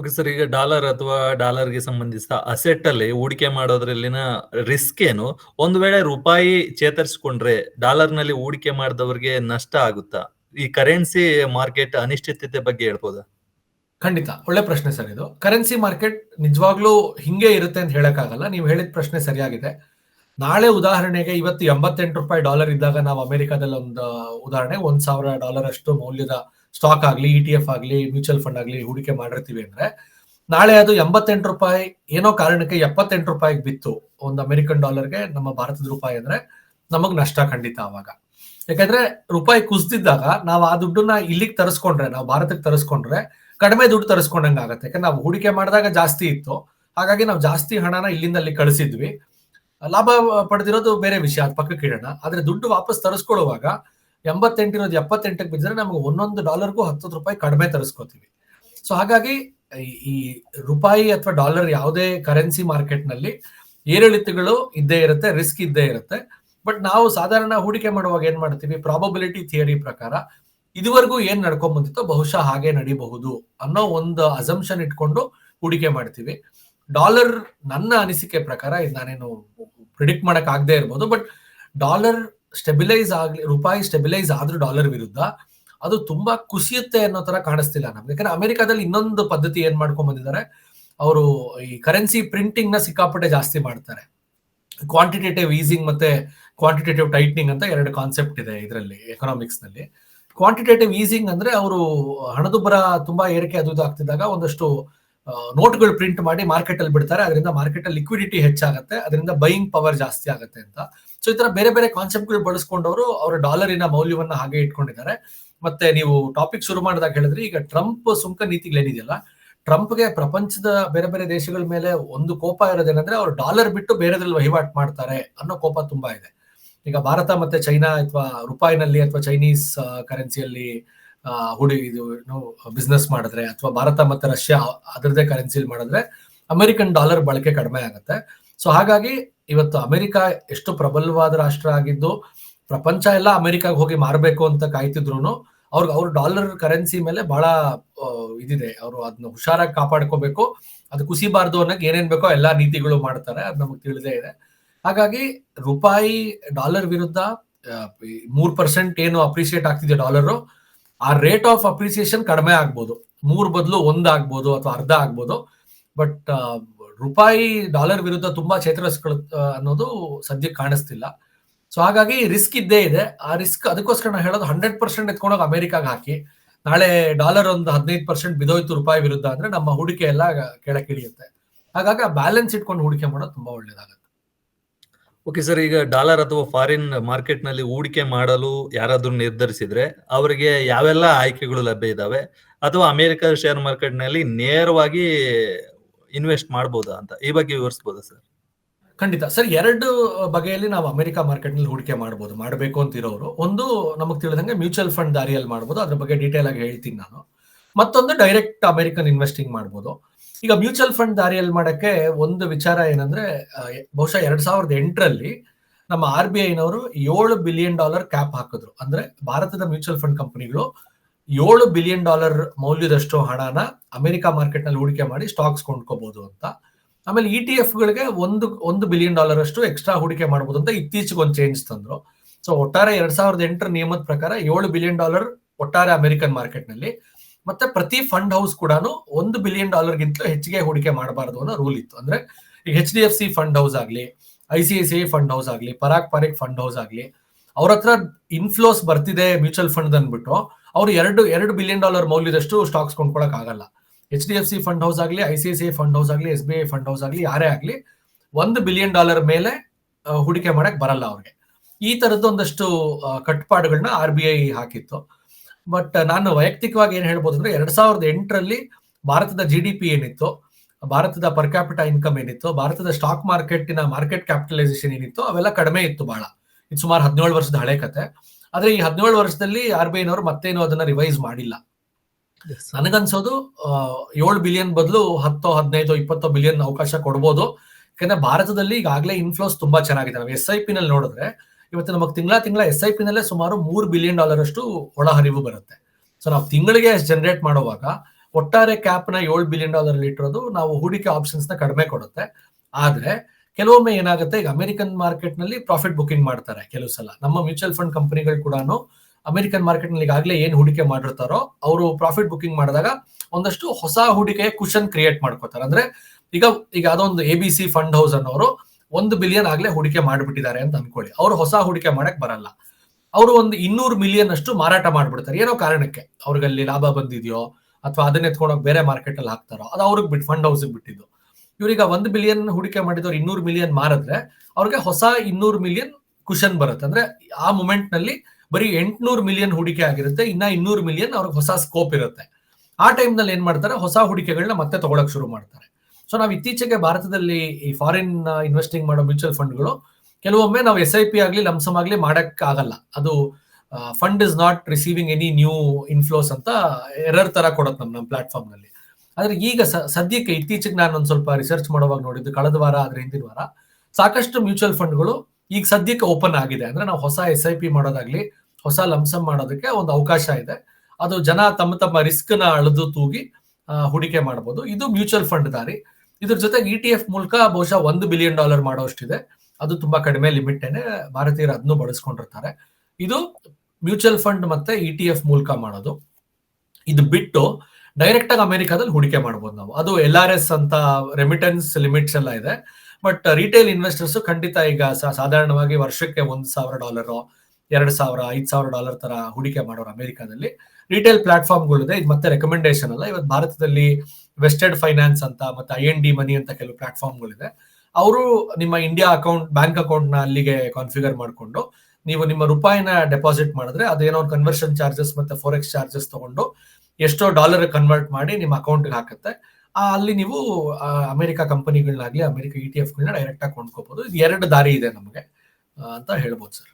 ಓಕೆ, ಸರ್, ಈಗ ಡಾಲರ್ ಅಥವಾ ಡಾಲರ್ಗೆ ಸಂಬಂಧಿಸಿದ ಅಸೆಟ್ ಅಲ್ಲಿ ಹೂಡಿಕೆ ಮಾಡೋದ್ರಲ್ಲಿನ ರಿಸ್ಕ್ ಏನು? ಒಂದು ವೇಳೆ ರೂಪಾಯಿ ಚೇತರಿಸಿಕೊಂಡ್ರೆ ಡಾಲರ್ನಲ್ಲಿ ಹೂಡಿಕೆ ಮಾಡಿದವರಿಗೆ ನಷ್ಟ ಆಗುತ್ತಾ? ಈ ಕರೆನ್ಸಿ ಮಾರ್ಕೆಟ್ ಅನಿಶ್ಚಿತತೆ ಬಗ್ಗೆ ಹೇಳ್ಬೋದಾ? ಖಂಡಿತ. ಒಳ್ಳೆ ಪ್ರಶ್ನೆ, ಸರ್, ಇದು. ಕರೆನ್ಸಿ ಮಾರ್ಕೆಟ್ ನಿಜವಾಗ್ಲೂ ಹಿಂಗೆ ಇರುತ್ತೆ ಅಂತ ಹೇಳಕ್ಕಾಗಲ್ಲ. ನೀವು ಹೇಳಿದ ಪ್ರಶ್ನೆ ಸರಿಯಾಗಿದೆ. ನಾಳೆ ಉದಾಹರಣೆಗೆ ಇವತ್ತು ಎಂಬತ್ತೆಂಟು ರೂಪಾಯಿ ಡಾಲರ್ ಇದ್ದಾಗ ನಾವು ಅಮೆರಿಕಾದಲ್ಲಿ ಒಂದು ಉದಾಹರಣೆ, ಒಂದ್ ಸಾವಿರ ಡಾಲರ್ ಅಷ್ಟು ಮೌಲ್ಯದ ಸ್ಟಾಕ್ ಆಗಲಿ ಇ ಟಿ ಎಫ್ ಆಗಲಿ, ಮ್ಯೂಚುವಲ್ ಫಂಡ್ ಆಗಲಿ ಹೂಡಿಕೆ ಮಾಡಿರ್ತೀವಿ ಅಂದ್ರೆ, ನಾಳೆ ಅದು ಎಂಬತ್ತೆಂಟು ರೂಪಾಯಿ, ಏನೋ ಕಾರಣಕ್ಕೆ ಎಪ್ಪತ್ತೆಂಟು ರೂಪಾಯಿಗೆ ಬಿತ್ತು. ಒಂದು ಅಮೆರಿಕನ್ ಡಾಲರ್ಗೆ ನಮ್ಮ ಭಾರತದ ರೂಪಾಯಿ ಅಂದ್ರೆ ನಮಗ್ ನಷ್ಟ ಖಂಡಿತ ಅವಾಗ. ಯಾಕಂದ್ರೆ ರೂಪಾಯಿ ಕುಸಿದಿದ್ದಾಗ ನಾವು ಆ ದುಡ್ಡನ್ನ ಇಲ್ಲಿಗೆ ತರಿಸ್ಕೊಂಡ್ರೆ, ನಾವು ಭಾರತಕ್ಕೆ ತರಿಸ್ಕೊಂಡ್ರೆ ಕಡಿಮೆ ದುಡ್ಡು ತರಿಸ್ಕೊಂಡಂಗೆ ಆಗುತ್ತೆ. ಯಾಕಂದ್ರೆ ನಾವು ಹೂಡಿಕೆ ಮಾಡಿದಾಗ ಜಾಸ್ತಿ ಇತ್ತು. ಹಾಗಾಗಿ ನಾವು ಜಾಸ್ತಿ ಹಣನ ಇಲ್ಲಿಂದ ಅಲ್ಲಿ ಕಳಿಸಿದ್ವಿ. ಲಾಭ ಪಡೆದಿರೋದು ಬೇರೆ ವಿಷಯ, ಅದ್ ಪಕ್ಕಕ್ಕೆ ಇಡೋಣ. ಆದ್ರೆ ದುಡ್ಡು ವಾಪಸ್ ತರಿಸ್ಕೊಳ್ಳುವಾಗ ಎಂಬತ್ತೆಂಟಿರೋದು ಎಪ್ಪತ್ತೆಂಟಕ್ಕೆ ಬಿದ್ದರೆ ನಮಗೆ ಒಂದೊಂದು ಡಾಲರ್ಗೂ ಹತ್ತು ರೂಪಾಯಿ ಕಡಿಮೆ ತರಿಸ್ಕೋತೀವಿ. ಸೊ ಹಾಗಾಗಿ ಈ- ರೂಪಾಯಿ ಅಥವಾ ಡಾಲರ್ ಯಾವುದೇ ಕರೆನ್ಸಿ ಮಾರ್ಕೆಟ್ನಲ್ಲಿ ಏರಿಳಿತಗಳು ಇದ್ದೇ ಇರುತ್ತೆ ರಿಸ್ಕ್ ಇದ್ದೇ ಇರುತ್ತೆ. ಬಟ್ ನಾವು ಸಾಧಾರಣ ಹೂಡಿಕೆ ಮಾಡುವಾಗ ಏನ್ ಮಾಡ್ತೀವಿ? ಪ್ರಾಬಬಿಲಿಟಿ ಥಿಯರಿ ಪ್ರಕಾರ ಇದುವರೆಗೂ ಏನ್ ನಡ್ಕೊಂಡ್ ಬಂದಿತ್ತೋ ಬಹುಶಃ ಹಾಗೆ ನಡಿಬಹುದು ಅನ್ನೋ ಒಂದು ಅಸಂಪ್ಷನ್ ಇಟ್ಕೊಂಡು ಹೂಡಿಕೆ ಮಾಡ್ತೀವಿ. ಡಾಲರ್ ನನ್ನ ಅನಿಸಿಕೆ ಪ್ರಕಾರ ನಾನೇನು ಪ್ರಿಡಿಕ್ಟ್ ಮಾಡಕ್ ಆಗದೆ ಇರ್ಬೋದು ಬಟ್ ಡಾಲರ್ ಸ್ಟೆಬಿಲೈಸ್ ಆಗ್ಲಿ, ರೂಪಾಯಿ ಸ್ಟೆಬಿಲೈಸ್ ಆದ್ರೂ ಡಾಲರ್ ವಿರುದ್ಧ, ಅದು ತುಂಬಾ ಕುಸಿಯುತ್ತೆ ಅನ್ನೋ ತರ ಕಾಣಿಸ್ತಿಲ್ಲ ನಮ್ಗೆ. ಯಾಕಂದ್ರೆ ಅಮೆರಿಕಾದಲ್ಲಿ ಇನ್ನೊಂದು ಪದ್ಧತಿ ಏನ್ ಮಾಡ್ಕೊಂಡ್ ಬಂದಿದ್ದಾರೆ, ಅವರು ಈ ಕರೆನ್ಸಿ ಪ್ರಿಂಟಿಂಗ್ನ ಸಿಕ್ಕಾಪಟ್ಟೆ ಜಾಸ್ತಿ ಮಾಡ್ತಾರೆ. ಕ್ವಾಂಟಿಟೇಟಿವ್ ಈಸಿಂಗ್ ಮತ್ತೆ ಕ್ವಾಂಟಿಟೇಟಿವ್ ಟೈಟ್ನಿಂಗ್ ಅಂತ ಎರಡು ಕಾನ್ಸೆಪ್ಟ್ ಇದೆ ಇದರಲ್ಲಿ ಎಕನಾಮಿಕ್ಸ್ನಲ್ಲಿ. ಕ್ವಾಂಟಿಟೇಟಿವ್ ಈಸಿಂಗ್ ಅಂದ್ರೆ ಅವರು ಹಣದುಬ್ಬರ ತುಂಬಾ ಏರಿಕೆ ಅದು ಇದು ಆಗ್ತಿದ್ದಾಗ ಒಂದಷ್ಟು ನೋಟ್ಗಳು ಪ್ರಿಂಟ್ ಮಾಡಿ ಮಾರ್ಕೆಟ್ ಅಲ್ಲಿ ಬಿಡ್ತಾರೆ, ಅದರಿಂದ ಮಾರ್ಕೆಟ್ ಅಲ್ಲಿ ಲಿಕ್ವಿಡಿಟಿ ಹೆಚ್ಚಾಗುತ್ತೆ, ಅದರಿಂದ ಬೈಯಿಂಗ್ ಪವರ್ ಜಾಸ್ತಿ ಆಗುತ್ತೆ ಅಂತ. ಸೊ ಈ ತರ ಬೇರೆ ಬೇರೆ ಕಾನ್ಸೆಪ್ಟ್ಗಳು ಬಳಸ್ಕೊಂಡವರು ಅವರ ಡಾಲರಿನ ಮೌಲ್ಯವನ್ನ ಹಾಗೆ ಇಟ್ಕೊಂಡಿದ್ದಾರೆ. ಮತ್ತೆ ನೀವು ಟಾಪಿಕ್ ಶುರು ಮಾಡಿದಾಗ ಹೇಳಿದ್ರೆ, ಈಗ ಟ್ರಂಪ್ ಸುಂಕ ನೀತಿಗಳೇನಿದೆಯಲ್ಲ ಟ್ರಂಪ್ಗೆ ಪ್ರಪಂಚದ ಬೇರೆ ಬೇರೆ ದೇಶಗಳ ಮೇಲೆ ಒಂದು ಕೋಪ ಇರೋದೇನಂದ್ರೆ ಅವ್ರು ಡಾಲರ್ ಬಿಟ್ಟು ಬೇರೆದ್ರಲ್ಲಿ ವಹಿವಾಟು ಮಾಡ್ತಾರೆ ಅನ್ನೋ ಕೋಪ ತುಂಬಾ ಇದೆ. ಈಗ ಭಾರತ ಮತ್ತೆ ಚೈನಾ ಅಥವಾ ರೂಪಾಯಿನಲ್ಲಿ ಅಥವಾ ಚೈನೀಸ್ ಕರೆನ್ಸಿಯಲ್ಲಿ ಹುಡಿ ಇದು ಬಿಸ್ನೆಸ್ ಮಾಡಿದ್ರೆ ಅಥವಾ ಭಾರತ ಮತ್ತೆ ರಷ್ಯಾ ಅದರದೇ ಕರೆನ್ಸಿಯಲ್ಲಿ ಮಾಡಿದ್ರೆ ಅಮೆರಿಕನ್ ಡಾಲರ್ ಬಳಕೆ ಕಡಿಮೆ ಆಗುತ್ತೆ. ಸೊ ಹಾಗಾಗಿ ಇವತ್ತು ಅಮೆರಿಕ ಎಷ್ಟು ಪ್ರಬಲವಾದ ರಾಷ್ಟ್ರ ಆಗಿದ್ದು, ಪ್ರಪಂಚ ಎಲ್ಲ ಅಮೆರಿಕಾಗ ಹೋಗಿ ಮಾರಬೇಕು ಅಂತ ಕಾಯ್ತಿದ್ರು ಅವ್ರಿಗೆ ಅವ್ರ ಡಾಲರ್ ಕರೆನ್ಸಿ ಮೇಲೆ ಬಹಳ ಇದಿದೆ. ಅವರು ಅದನ್ನ ಹುಷಾರಾಗಿ ಕಾಪಾಡ್ಕೋಬೇಕು. ಅದು ಕುಸಿಬಾರ್ದು ಅನ್ನೋಕೆ ಏನೇನ್ ಬೇಕೋ ಎಲ್ಲಾ ನೀತಿಗಳು ಮಾಡ್ತಾರೆ. ಅದು ನಮಗೆ ತಿಳಿದೇ ಇದೆ. ಹಾಗಾಗಿ ರೂಪಾಯಿ ಡಾಲರ್ ವಿರುದ್ಧ ಮೂರ್ ಪರ್ಸೆಂಟ್ ಏನು ಅಪ್ರಿಸಿಯೇಟ್ ಆಗ್ತಿದೆ ಡಾಲರು, ಆ ರೇಟ್ ಆಫ್ ಅಪ್ರಿಸಿಯೇಷನ್ ಕಡಿಮೆ ಆಗ್ಬೋದು. ಮೂರ್ ಬದಲು ಒಂದ್ ಆಗ್ಬೋದು ಅಥವಾ ಅರ್ಧ ಆಗ್ಬೋದು. ಬಟ್ ರೂಪಾಯಿ ಡಾಲರ್ ವಿರುದ್ಧ ತುಂಬಾ ಚೇತರಿಸ್ಕೊಳ ಅನ್ನೋದು ಸದ್ಯಕ್ಕೆ ಕಾಣಿಸ್ತಿಲ್ಲ. ಸೊ ಹಾಗಾಗಿ ರಿಸ್ಕ್ ಇದ್ದೇ ಇದೆ. ಆ ರಿಸ್ಕ್ ಅದಕ್ಕೋಸ್ಕರ ನಾನು ಹೇಳೋದು ಹಂಡ್ರೆಡ್ ಪರ್ಸೆಂಟ್ ಎತ್ಕೊಂಡೋಗಿ ಅಮೆರಿಕಾಗ ಹಾಕಿ, ನಾಳೆ ಡಾಲರ್ ಒಂದು ಹದಿನೈದು ಪರ್ಸೆಂಟ್ ಬಿದೋಯ್ತು ರೂಪಾಯಿ ವಿರುದ್ಧ ಅಂದ್ರೆ ನಮ್ಮ ಹೂಡಿಕೆ ಎಲ್ಲ ಕೆಳಕಿಳಿಯುತ್ತೆ ಹಾಗಾಗಿ ಆ ಬ್ಯಾಲೆನ್ಸ್ ಇಟ್ಕೊಂಡು ಹೂಡಿಕೆ ಮಾಡೋದು ತುಂಬಾ ಒಳ್ಳೇದಾಗುತ್ತೆ. ಓಕೆ ಸರ್ ಈಗ ಡಾಲರ್ ಅಥವಾ ಫಾರಿನ್ ಮಾರ್ಕೆಟ್ನಲ್ಲಿ ಹೂಡಿಕೆ ಮಾಡಲು ಯಾರಾದ್ರೂ ನಿರ್ಧರಿಸಿದ್ರೆ ಅವರಿಗೆ ಯಾವೆಲ್ಲ ಆಯ್ಕೆಗಳು ಲಭ್ಯ ಇದಾವೆ? ಅಥವಾ ಅಮೆರಿಕ ಶೇರ್ ಮಾರ್ಕೆಟ್ನಲ್ಲಿ ನೇರವಾಗಿ ಇನ್ವೆಸ್ಟ್ ಮಾಡಬಹುದಾ ಅಂತ? ಈ ಬಗ್ಗೆ ವಿವರಿಸಬಹುದಾ ಸರ್? ಖಂಡಿತ. ಸರ್, ಎರಡು ಬಗೆಯಲ್ಲಿ ನಾವು ಅಮೆರಿಕ ಮಾರ್ಕೆಟ್ನಲ್ಲಿ ಹೂಡಿಕೆ ಮಾಡಬಹುದು ಮಾಡಬೇಕು ಅಂತ ಇರೋರು ಒಂದು ನಮಗೆ ತಿಳಿದಂಗೆ ಮ್ಯೂಚುವಲ್ ಫಂಡ್ ದಾರಿಯಲ್ಲಿ ಮಾಡಬಹುದು ಅದ್ರ ಬಗ್ಗೆ ಡೀಟೇಲ್ ಆಗಿ ಹೇಳ್ತೀನಿ ನಾನು. ಮತ್ತೊಂದು ಡೈರೆಕ್ಟ್ ಅಮೆರಿಕನ್ ಇನ್ವೆಸ್ಟಿಂಗ್ ಮಾಡಬಹುದು ಈಗ ಮ್ಯೂಚುವಲ್ ಫಂಡ್ ದಾರಿಯಲ್ಲಿ ಮಾಡಕ್ಕೆ ಒಂದು ವಿಚಾರ ಏನಂದ್ರೆ ಬಹುಶಃ ಎರಡ್ ಸಾವಿರದ ಎಂಟರಲ್ಲಿ ನಮ್ಮ ಆರ್ ಬಿ ಐನವರು ಏಳು ಬಿಲಿಯನ್ ಡಾಲರ್ ಕ್ಯಾಪ್ ಹಾಕಿದ್ರು. ಅಂದ್ರೆ ಭಾರತದ ಮ್ಯೂಚುವಲ್ ಫಂಡ್ ಕಂಪನಿಗಳು ಏಳು ಬಿಲಿಯನ್ ಡಾಲರ್ ಮೌಲ್ಯದಷ್ಟು ಹಣನ ಅಮೆರಿಕ ಮಾರ್ಕೆಟ್ನಲ್ಲಿ ಹೂಡಿಕೆ ಮಾಡಿ ಸ್ಟಾಕ್ಸ್ ಕೊಂಡ್ಕೋಬಹುದು ಅಂತ. ಆಮೇಲೆ ಇ ಟಿ ಎಫ್ ಗಳಿಗೆ ಒಂದು ಒಂದು ಬಿಲಿಯನ್ ಡಾಲರ್ ಅಷ್ಟು ಎಕ್ಸ್ಟ್ರಾ ಹೂಡಿಕೆ ಮಾಡಬಹುದು ಅಂತ ಇತ್ತೀಚೆಗೆ ಒಂದು ಚೇಂಜ್ ತಂದ್ರು. ಸೊ ಒಟ್ಟಾರೆ ಎರಡ್ ಸಾವಿರದ ಎಂಟರ ನಿಯಮದ ಪ್ರಕಾರ ಏಳು ಬಿಲಿಯನ್ ಡಾಲರ್ ಒಟ್ಟಾರೆ ಅಮೆರಿಕನ್ ಮಾರ್ಕೆಟ್ನಲ್ಲಿ ಮತ್ತೆ ಪ್ರತಿ ಫಂಡ್ ಹೌಸ್ ಕೂಡ ಒಂದು ಬಿಲಿಯನ್ ಡಾಲರ್ ಗಿಂತಲೂ ಹೆಚ್ಚಿಗೆ ಹೂಡಿಕೆ ಮಾಡಬಾರದು ಅನ್ನೋ ರೂಲ್ ಇತ್ತು. ಅಂದ್ರೆ ಈಗ H D F C fund house ಆಗಲಿ I C I C I fund house ಆಗಲಿ, ಪರಾಗ್ ಪಾರಿಕ್ ಫಂಡ್ ಹೌಸ್ ಆಗ್ಲಿ ಅವ್ರ ಹತ್ರ ಇನ್ಫ್ಲೋಸ್ ಬರ್ತಿದೆ ಮ್ಯೂಚುವಲ್ ಫಂಡ್ ಅಂದ್ಬಿಟ್ಟು, ಅವ್ರು ಎರಡು ಎರಡು ಬಿಲಿಯನ್ ಡಾಲರ್ ಮೌಲ್ಯದಷ್ಟು ಸ್ಟಾಕ್ಸ್ ಕೊಂಡ್ಕೊಳಕ್ ಆಗಲ್ಲ. H D F C fund house ಆಗಲಿ I C I C I fund house ಆಗಲಿ S B I fund house ಆಗಲಿ, ಯಾರೇ ಆಗಲಿ, ಒಂದು ಬಿಲಿಯನ್ ಡಾಲರ್ ಮೇಲೆ ಹೂಡಿಕೆ ಮಾಡಕ್ ಬರಲ್ಲ ಅವ್ರಿಗೆ. ಈ ತರದ್ದು ಒಂದಷ್ಟು ಕಟ್ಪಾಡುಗಳನ್ನ ಆರ್ ಬಿ ಐ ಹಾಕಿತ್ತು. ಬಟ್ ನಾನು ವೈಯಕ್ತಿಕವಾಗಿ ಏನ್ ಹೇಳ್ಬೋದು ಅಂದ್ರೆ, ಎರಡ್ ಸಾವಿರದ ಎಂಟರಲ್ಲಿ ಭಾರತದ ಜಿ ಡಿ ಪಿ ಏನಿತ್ತು, ಭಾರತದ ಪರ್ ಕ್ಯಾಪಿಟಲ್ ಇನ್ಕಮ್ ಏನಿತ್ತು, ಭಾರತದ ಸ್ಟಾಕ್ ಮಾರ್ಕೆಟ್ನ ಮಾರ್ಕೆಟ್ ಕ್ಯಾಪಿಟಲೈಸೇಷನ್ ಏನಿತ್ತು, ಅವೆಲ್ಲ ಕಡಿಮೆ ಇತ್ತು ಬಹಳ ಇದು ಸುಮಾರು ಹದಿನೇಳು ವರ್ಷದ ಹಳೆ ಕತೆ. ಆದ್ರೆ ಈ ಹದಿನೇಳು ವರ್ಷದಲ್ಲಿ ಆರ್ ಬಿ ಐನವರು ಮತ್ತೇನು ಅದನ್ನ ರಿವೈಸ್ ಮಾಡಿಲ್ಲ. ನನಗನ್ಸೋದು ಏಳು ಬಿಲಿಯನ್ ಬದಲು ಹತ್ತೋ ಹದಿನೈದು ಇಪ್ಪತ್ತೋ ಬಿಲಿಯನ್ ಅವಕಾಶ ಕೊಡ್ಬೋದು. ಯಾಕಂದ್ರೆ ಭಾರತದಲ್ಲಿ ಈಗಾಗಲೇ ಇನ್ಫ್ಲೋಸ್ ತುಂಬಾ ಚೆನ್ನಾಗಿದೆ ನಾವು ಎಸ್ ಐ ಪಿ ನಲ್ಲಿ ನೋಡಿದ್ರೆ ಇವತ್ತು ನಮಗೆ ತಿಂಗಳ ತಿಂಗಳ ಎಸ್ ಐ ಪಿ ನಲ್ಲೇ ಸುಮಾರು ಮೂರು ಬಿಲಿಯನ್ ಡಾಲರ್ ಅಷ್ಟು ಒಳಹರಿವು ಬರುತ್ತೆ. ಸೊ ನಾವು ತಿಂಗಳಿಗೆ ಜನರೇಟ್ ಮಾಡುವಾಗ ಒಟ್ಟಾರೆ ಕ್ಯಾಪ್ನ ಏಳು ಬಿಲಿಯನ್ ಡಾಲರ್ ಇಟ್ಟಿರೋದು ನಾವು ಹೂಡಿಕೆ ಆಪ್ಷನ್ಸ್ನ ಕಡಿಮೆ ಕೊಡುತ್ತೆ. ಆದ್ರೆ ಕೆಲವೊಮ್ಮೆ ಏನಾಗುತ್ತೆ, ಈಗ ಅಮೆರಿಕನ್ ಮಾರ್ಕೆಟ್ನಲ್ಲಿ ಪ್ರಾಫಿಟ್ ಬುಕಿಂಗ್ ಮಾಡ್ತಾರೆ ಕೆಲವು ಸಲ. ನಮ್ಮ ಮ್ಯೂಚುವಲ್ ಫಂಡ್ ಕಂಪನಿಗಳು ಕೂಡ ಅಮೆರಿಕನ್ ಮಾರ್ಕೆಟ್ನಲ್ಲಿ ಈಗಾಗಲೇ ಏನ್ ಹೂಡಿಕೆ ಮಾಡಿರ್ತಾರೋ, ಅವರು ಪ್ರಾಫಿಟ್ ಬುಕಿಂಗ್ ಮಾಡಿದಾಗ ಒಂದಷ್ಟು ಹೊಸ ಹೂಡಿಕೆಯ ಕುಷನ್ ಕ್ರಿಯೇಟ್ ಮಾಡ್ಕೋತಾರೆ. ಅಂದ್ರೆ ಈಗ ಈಗ ಅದೊಂದು A B C fund house ಅನ್ನೋರು ಒಂದು ಬಿಲಿಯನ್ ಆಗ್ಲೇ ಹೂಡಿಕೆ ಮಾಡಿಬಿಟ್ಟಿದ್ದಾರೆ ಅಂತ ಅನ್ಕೊಳ್ಳಿ. ಅವರು ಹೊಸ ಹೂಡಿಕೆ ಮಾಡಕ್ ಬರಲ್ಲ. ಅವರು ಒಂದು ಇನ್ನೂರು ಮಿಲಿಯನ್ ಅಷ್ಟು ಮಾರಾಟ ಮಾಡ್ಬಿಡ್ತಾರೆ. ಏನೋ ಕಾರಣಕ್ಕೆ? ಅವ್ರಿಗಲ್ಲಿ ಲಾಭ ಬಂದಿದೆಯೋ? ಅಥವಾ ಅದನ್ನ ಎತ್ಕೊಂಡೋಗಿ ಬೇರೆ ಮಾರ್ಕೆಟ್ ಅಲ್ಲಿ ಹಾಕ್ತಾರೋ? ಅದು ಅವ್ರಿಗೆ ಬಿಟ್ಟು ಫಂಡ್ ಹೌಸ್ ಬಿಟ್ಟಿದ್ದು. ಇವ್ರೀಗ ಒಂದ್ ಬಿಲಿಯನ್ ಹೂಡಿಕೆ ಮಾಡಿದವ್ರು ಇನ್ನೂರು ಮಿಲಿಯನ್ ಮಾರಿದ್ರೆ ಅವ್ರಿಗೆ ಹೊಸ ಇನ್ನೂರು ಮಿಲಿಯನ್ ಕುಷನ್ ಬರುತ್ತೆ. ಅಂದ್ರೆ ಆ ಮೂಮೆಂಟ್ನಲ್ಲಿ ಬರೀ ಎಂಟ್ನೂರು ಮಿಲಿಯನ್ ಹೂಡಿಕೆ ಆಗಿರುತ್ತೆ, ಇನ್ನ ಇನ್ನೂರು ಮಿಲಿಯನ್ ಅವ್ರಿಗೆ ಹೊಸ ಸ್ಕೋಪ್ ಇರುತ್ತೆ. ಆ ಟೈಮ್ನಲ್ಲಿ ಏನ್ ಮಾಡ್ತಾರೆ? ಹೊಸ ಹೂಡಿಕೆಗಳನ್ನ ಮತ್ತೆ ತಗೊಳಕ್ ಶುರು ಮಾಡ್ತಾರೆ. ಸೊ ನಾವು ಇತ್ತೀಚೆಗೆ ಭಾರತದಲ್ಲಿ ಈ ಫಾರಿನ್ ಇನ್ವೆಸ್ಟಿಂಗ್ ಮಾಡೋ ಮ್ಯೂಚುವಲ್ ಫಂಡ್ಗಳು ಕೆಲವೊಮ್ಮೆ ನಾವು ಎಸ್ ಐ ಪಿ ಆಗ್ಲಿ ಲಂಸಮ್ ಆಗ್ಲಿ ಮಾಡಕ್ ಆಗಲ್ಲ. ಅದು fund is not receiving any new inflows ಅಂತ ಎರರ್ ತರ ಕೊಡತ್ತೆ ನಮ್ಮ ನಮ್ಮ ಪ್ಲಾಟ್ಫಾರ್ಮ್ನಲ್ಲಿ. ಆದ್ರೆ ಈಗ ಸದ್ಯಕ್ಕೆ ಇತ್ತೀಚೆಗೆ ನಾನು ಒಂದು ಸ್ವಲ್ಪ ರಿಸರ್ಚ್ ಮಾಡುವಾಗ ನೋಡಿದ್ದು, ಕಳೆದ ವಾರ ಅದ್ರ ಹಿಂದಿನ ವಾರ, ಸಾಕಷ್ಟು ಮ್ಯೂಚುವಲ್ ಫಂಡ್ಗಳು ಈಗ ಸದ್ಯಕ್ಕೆ ಓಪನ್ ಆಗಿದೆ. ಅಂದ್ರೆ ನಾವು ಹೊಸ ಎಸ್ ಐ ಪಿ ಮಾಡೋದಾಗ್ಲಿ, ಹೊಸ ಲಂಸಮ್ ಮಾಡೋದಕ್ಕೆ ಒಂದು ಅವಕಾಶ ಇದೆ. ಅದು ಜನ ತಮ್ಮ ತಮ್ಮ ರಿಸ್ಕ್ನ ಅಳೆದು ತೂಗಿ ಹೂಡಿಕೆ ಮಾಡಬಹುದು ಇದು ಮ್ಯೂಚುವಲ್ ಫಂಡ್ ದಾರಿ. ಇದ್ರ ಜೊತೆಗೆ ಇ ಟಿ ಎಫ್ ಮೂಲಕ ಬಹುಶಃ ಒಂದು ಬಿಲಿಯನ್ ಡಾಲರ್ ಮಾಡೋಷ್ಟಿದೆ. ಅದು ತುಂಬಾ ಕಡಿಮೆ ಲಿಮಿಟ್ ಭಾರತೀಯರು ಅದನ್ನು ಬಳಸ್ಕೊಂಡಿರ್ತಾರೆ. ಇದು ಮ್ಯೂಚುವಲ್ ಫಂಡ್ ಮತ್ತೆ ಇ ಟಿ ಎಫ್ ಮೂಲಕ ಮಾಡೋದು. ಇದು ಬಿಟ್ಟು ಡೈರೆಕ್ಟ್ ಆಗಿ ಅಮೆರಿಕಾದಲ್ಲಿ ಹೂಡಿಕೆ ಮಾಡಬಹುದು ನಾವು. ಅದು ಎಲ್ ಆರ್ ಎಸ್ ಅಂತ ರೆಮಿಟೆನ್ಸ್ ಲಿಮಿಟ್ಸ್ ಎಲ್ಲ ಇದೆ. ಬಟ್ ರಿಟೇಲ್ ಇನ್ವೆಸ್ಟರ್ಸ್ ಖಂಡಿತ ಈಗ ಸಾಧಾರಣವಾಗಿ ವರ್ಷಕ್ಕೆ ಒಂದ್ ಸಾವಿರ ಡಾಲರ್ ಎರಡ್ ಸಾವಿರ, ಐದ್ ಸಾವಿರ ಡಾಲರ್ ತರ ಹೂಡಿಕೆ ಮಾಡೋರು ಅಮೆರಿಕಾದಲ್ಲಿ. ರಿಟೇಲ್ ಪ್ಲಾಟ್ಫಾರ್ಮ್ಗಳಿದೆ ಇದು ಮತ್ತೆ ರೆಕಮೆಂಡೇಶನ್ ಅಲ್ಲ. ಇವತ್ತು ಭಾರತದಲ್ಲಿ ವೆಸ್ಟೆಡ್ ಫೈನಾನ್ಸ್ ಅಂತ ಮತ್ತೆ ಐ ಎನ್ ಡಿ ಮನಿ ಅಂತ ಕೆಲವು ಪ್ಲಾಟ್ಫಾರ್ಮ್ಗಳಿದೆ ಅವರು ನಿಮ್ಮ ಇಂಡಿಯಾ ಅಕೌಂಟ್ ಬ್ಯಾಂಕ್ ಅಕೌಂಟ್ನ ಅಲ್ಲಿಗೆ ಕಾನ್ಫಿಗರ್ ಮಾಡಿಕೊಂಡು, ನೀವು ನಿಮ್ಮ ರೂಪಾಯಿನ ಡೆಪಾಸಿಟ್ ಮಾಡಿದ್ರೆ ಅದೇನೋ ಕನ್ವರ್ಷನ್ ಚಾರ್ಜಸ್ ಮತ್ತೆ ಫೋರೆಕ್ಸ್ ಚಾರ್ಜಸ್ ತಗೊಂಡು ಎಷ್ಟೋ ಡಾಲರ್ ಕನ್ವರ್ಟ್ ಮಾಡಿ ನಿಮ್ಮ ಅಕೌಂಟ್ಗೆ ಹಾಕುತ್ತೆ. ಆ, ಅಲ್ಲಿ ನೀವು ಅಮೆರಿಕ ಕಂಪನಿಗಳನ್ನಾಗಲಿ ಅಮೆರಿಕ ಇ ಟಿ ಎಫ್ ಗಳನ್ನ ಡೈರೆಕ್ಟ್ ಆಗಿ ಕೊಂಡ್ಕೋಬಹುದು ಇದು ಎರಡು ದಾರಿ ಇದೆ ನಮಗೆ ಅಂತ ಹೇಳ್ಬೋದು ಸರ್.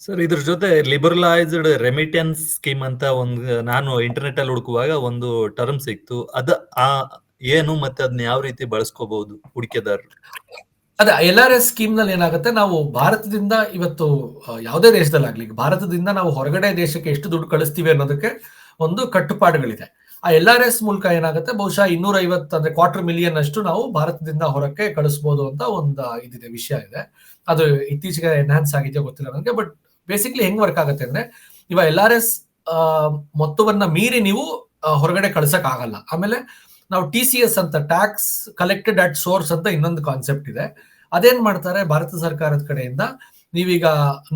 ಸರ್ ಇದ್ರ ಜೊತೆ ಲಿಬರಲೈಸ್ಡ್ ರೆಮಿಟೆನ್ಸ್ ಸ್ಕೀಮ್ ಅಂತ ಒಂದು ನಾನು ಇಂಟರ್ನೆಟ್ ಅಲ್ಲಿ ಹುಡುಕುವಾಗ ಒಂದು ಟರ್ಮ್ ಸಿಕ್ತು. ಅದ ಆ ಏನು ಮತ್ತೆ ಅದನ್ನ ಯಾವ ರೀತಿ ಬಳಸ್ಕೋಬಹುದು ಹೂಡಿಕೆದಾರರು? ಅದೇ ಎಲ್ ಆರ್ ಎಸ್ ಸ್ಕೀಮ್ನಲ್ಲಿ ಏನಾಗುತ್ತೆ ನಾವು ಭಾರತದಿಂದ ಇವತ್ತು ಯಾವುದೇ ದೇಶದಲ್ಲಾಗ್ಲಿ ಆಗ್ಲಿ ಭಾರತದಿಂದ ನಾವು ಹೊರಗಡೆ ದೇಶಕ್ಕೆ ಎಷ್ಟು ದುಡ್ಡು ಕಳಿಸ್ತೀವಿ ಅನ್ನೋದಕ್ಕೆ ಒಂದು ಕಟ್ಟುಪಾಡುಗಳಿದೆ. ಆ ಎಲ್ ಆರ್ ಎಸ್ ಮೂಲಕ ಏನಾಗುತ್ತೆ? ಬಹುಶಃ ಇನ್ನೂರ ಐವತ್ತು ಅಂದ್ರೆ ಕ್ವಾರ್ಟರ್ ಮಿಲಿಯನ್ ಅಷ್ಟು ನಾವು ಭಾರತದಿಂದ ಹೊರಕ್ಕೆ ಕಳಿಸ್ಬೋದು ಅಂತ ಒಂದು ಇದಿದೆ, ವಿಷಯ ಇದೆ. ಅದು ಇತ್ತೀಚೆಗೆ ಎನ್ಹಾನ್ಸ್ ಆಗಿದೆಯೋ ಗೊತ್ತಿಲ್ಲ ನನಗೆ ಬಟ್ ಬೇಸಿಕ್ಲಿ ಹೆಂಗ್ ವರ್ಕ್ ಆಗುತ್ತೆ ಅಂದ್ರೆ ಇವಾಗ ಎಲ್ ಆರ್ ಎಸ್ ಮೊತ್ತವನ್ನ ಮೀರಿ ನೀವು ಹೊರಗಡೆ ಕಳ್ಸಕ್ ಆಗಲ್ಲ. ಆಮೇಲೆ ನಾವು ಟಿ ಸಿ ಎಸ್ ಅಂತ ಟ್ಯಾಕ್ಸ್ ಕಲೆಕ್ಟೆಡ್ ಅಟ್ ಸೋರ್ಸ್ ಅಂತ ಇನ್ನೊಂದು ಕಾನ್ಸೆಪ್ಟ್ ಇದೆ. ಅದೇನ್ ಮಾಡ್ತಾರೆ? ಭಾರತ ಸರ್ಕಾರದ ಕಡೆಯಿಂದ ನೀವೀಗ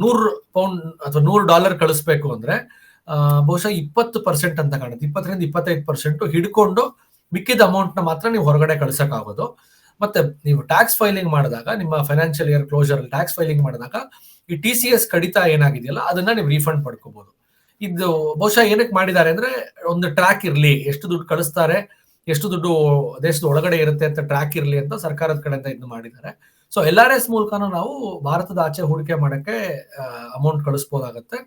ನೂರು ಪೌಂಡ್ ಅಥವಾ ನೂರು ಡಾಲರ್ ಕಳಿಸ್ಬೇಕು ಅಂದ್ರೆ ಬಹುಶಃ ಇಪ್ಪತ್ತು ಪರ್ಸೆಂಟ್ ಅಂತ ಕಾಣುತ್ತೆ. ಇಪ್ಪತ್ತರಿಂದ ಇಪ್ಪತ್ತೈದು ಪರ್ಸೆಂಟ್ ಹಿಡ್ಕೊಂಡು ಮಿಕ್ಕಿದ ಅಮೌಂಟ್ನ ಮಾತ್ರ ನೀವು ಹೊರಗಡೆ ಕಳ್ಸಕ್ ಆಗೋದು ಮತ್ತೆ ನೀವು ಟ್ಯಾಕ್ಸ್ ಫೈಲಿಂಗ್ ಮಾಡಿದಾಗ, ನಿಮ್ಮ financial year closure tax filing ಮಾಡಿದಾಗ, ಈ ಟಿ ಸಿ ಎಸ್ ಕಡಿತ ಏನಾಗಿದೆಯಲ್ಲ, ಅದನ್ನ ನೀವು ರೀಫಂಡ್ ಪಡ್ಕೋಬಹುದು ಇದು ಬಹುಶಃ ಏನಕ್ಕೆ ಮಾಡಿದ್ದಾರೆ ಅಂದ್ರೆ, ಒಂದು ಟ್ರ್ಯಾಕ್ ಇರಲಿ, ಎಷ್ಟು ದುಡ್ಡು ಕಳಿಸ್ತಾರೆ, ಎಷ್ಟು ದುಡ್ಡು ದೇಶದ ಒಳಗಡೆ ಇರುತ್ತೆ ಅಂತ ಟ್ರ್ಯಾಕ್ ಇರಲಿ ಅಂತ ಸರ್ಕಾರದ ಕಡೆಯಿಂದ ಇದನ್ನ ಮಾಡಿದ್ದಾರೆ. ಸೊ ಎಲ್ ಆರ್ ಎಸ್ ಮೂಲಕನೂ ನಾವು ಭಾರತದ ಆಚೆ ಹೂಡಿಕೆ ಮಾಡಕ್ಕೆ ಅಮೌಂಟ್ ಕಳಿಸ್ಬೋದಾಗತ್ತೆ.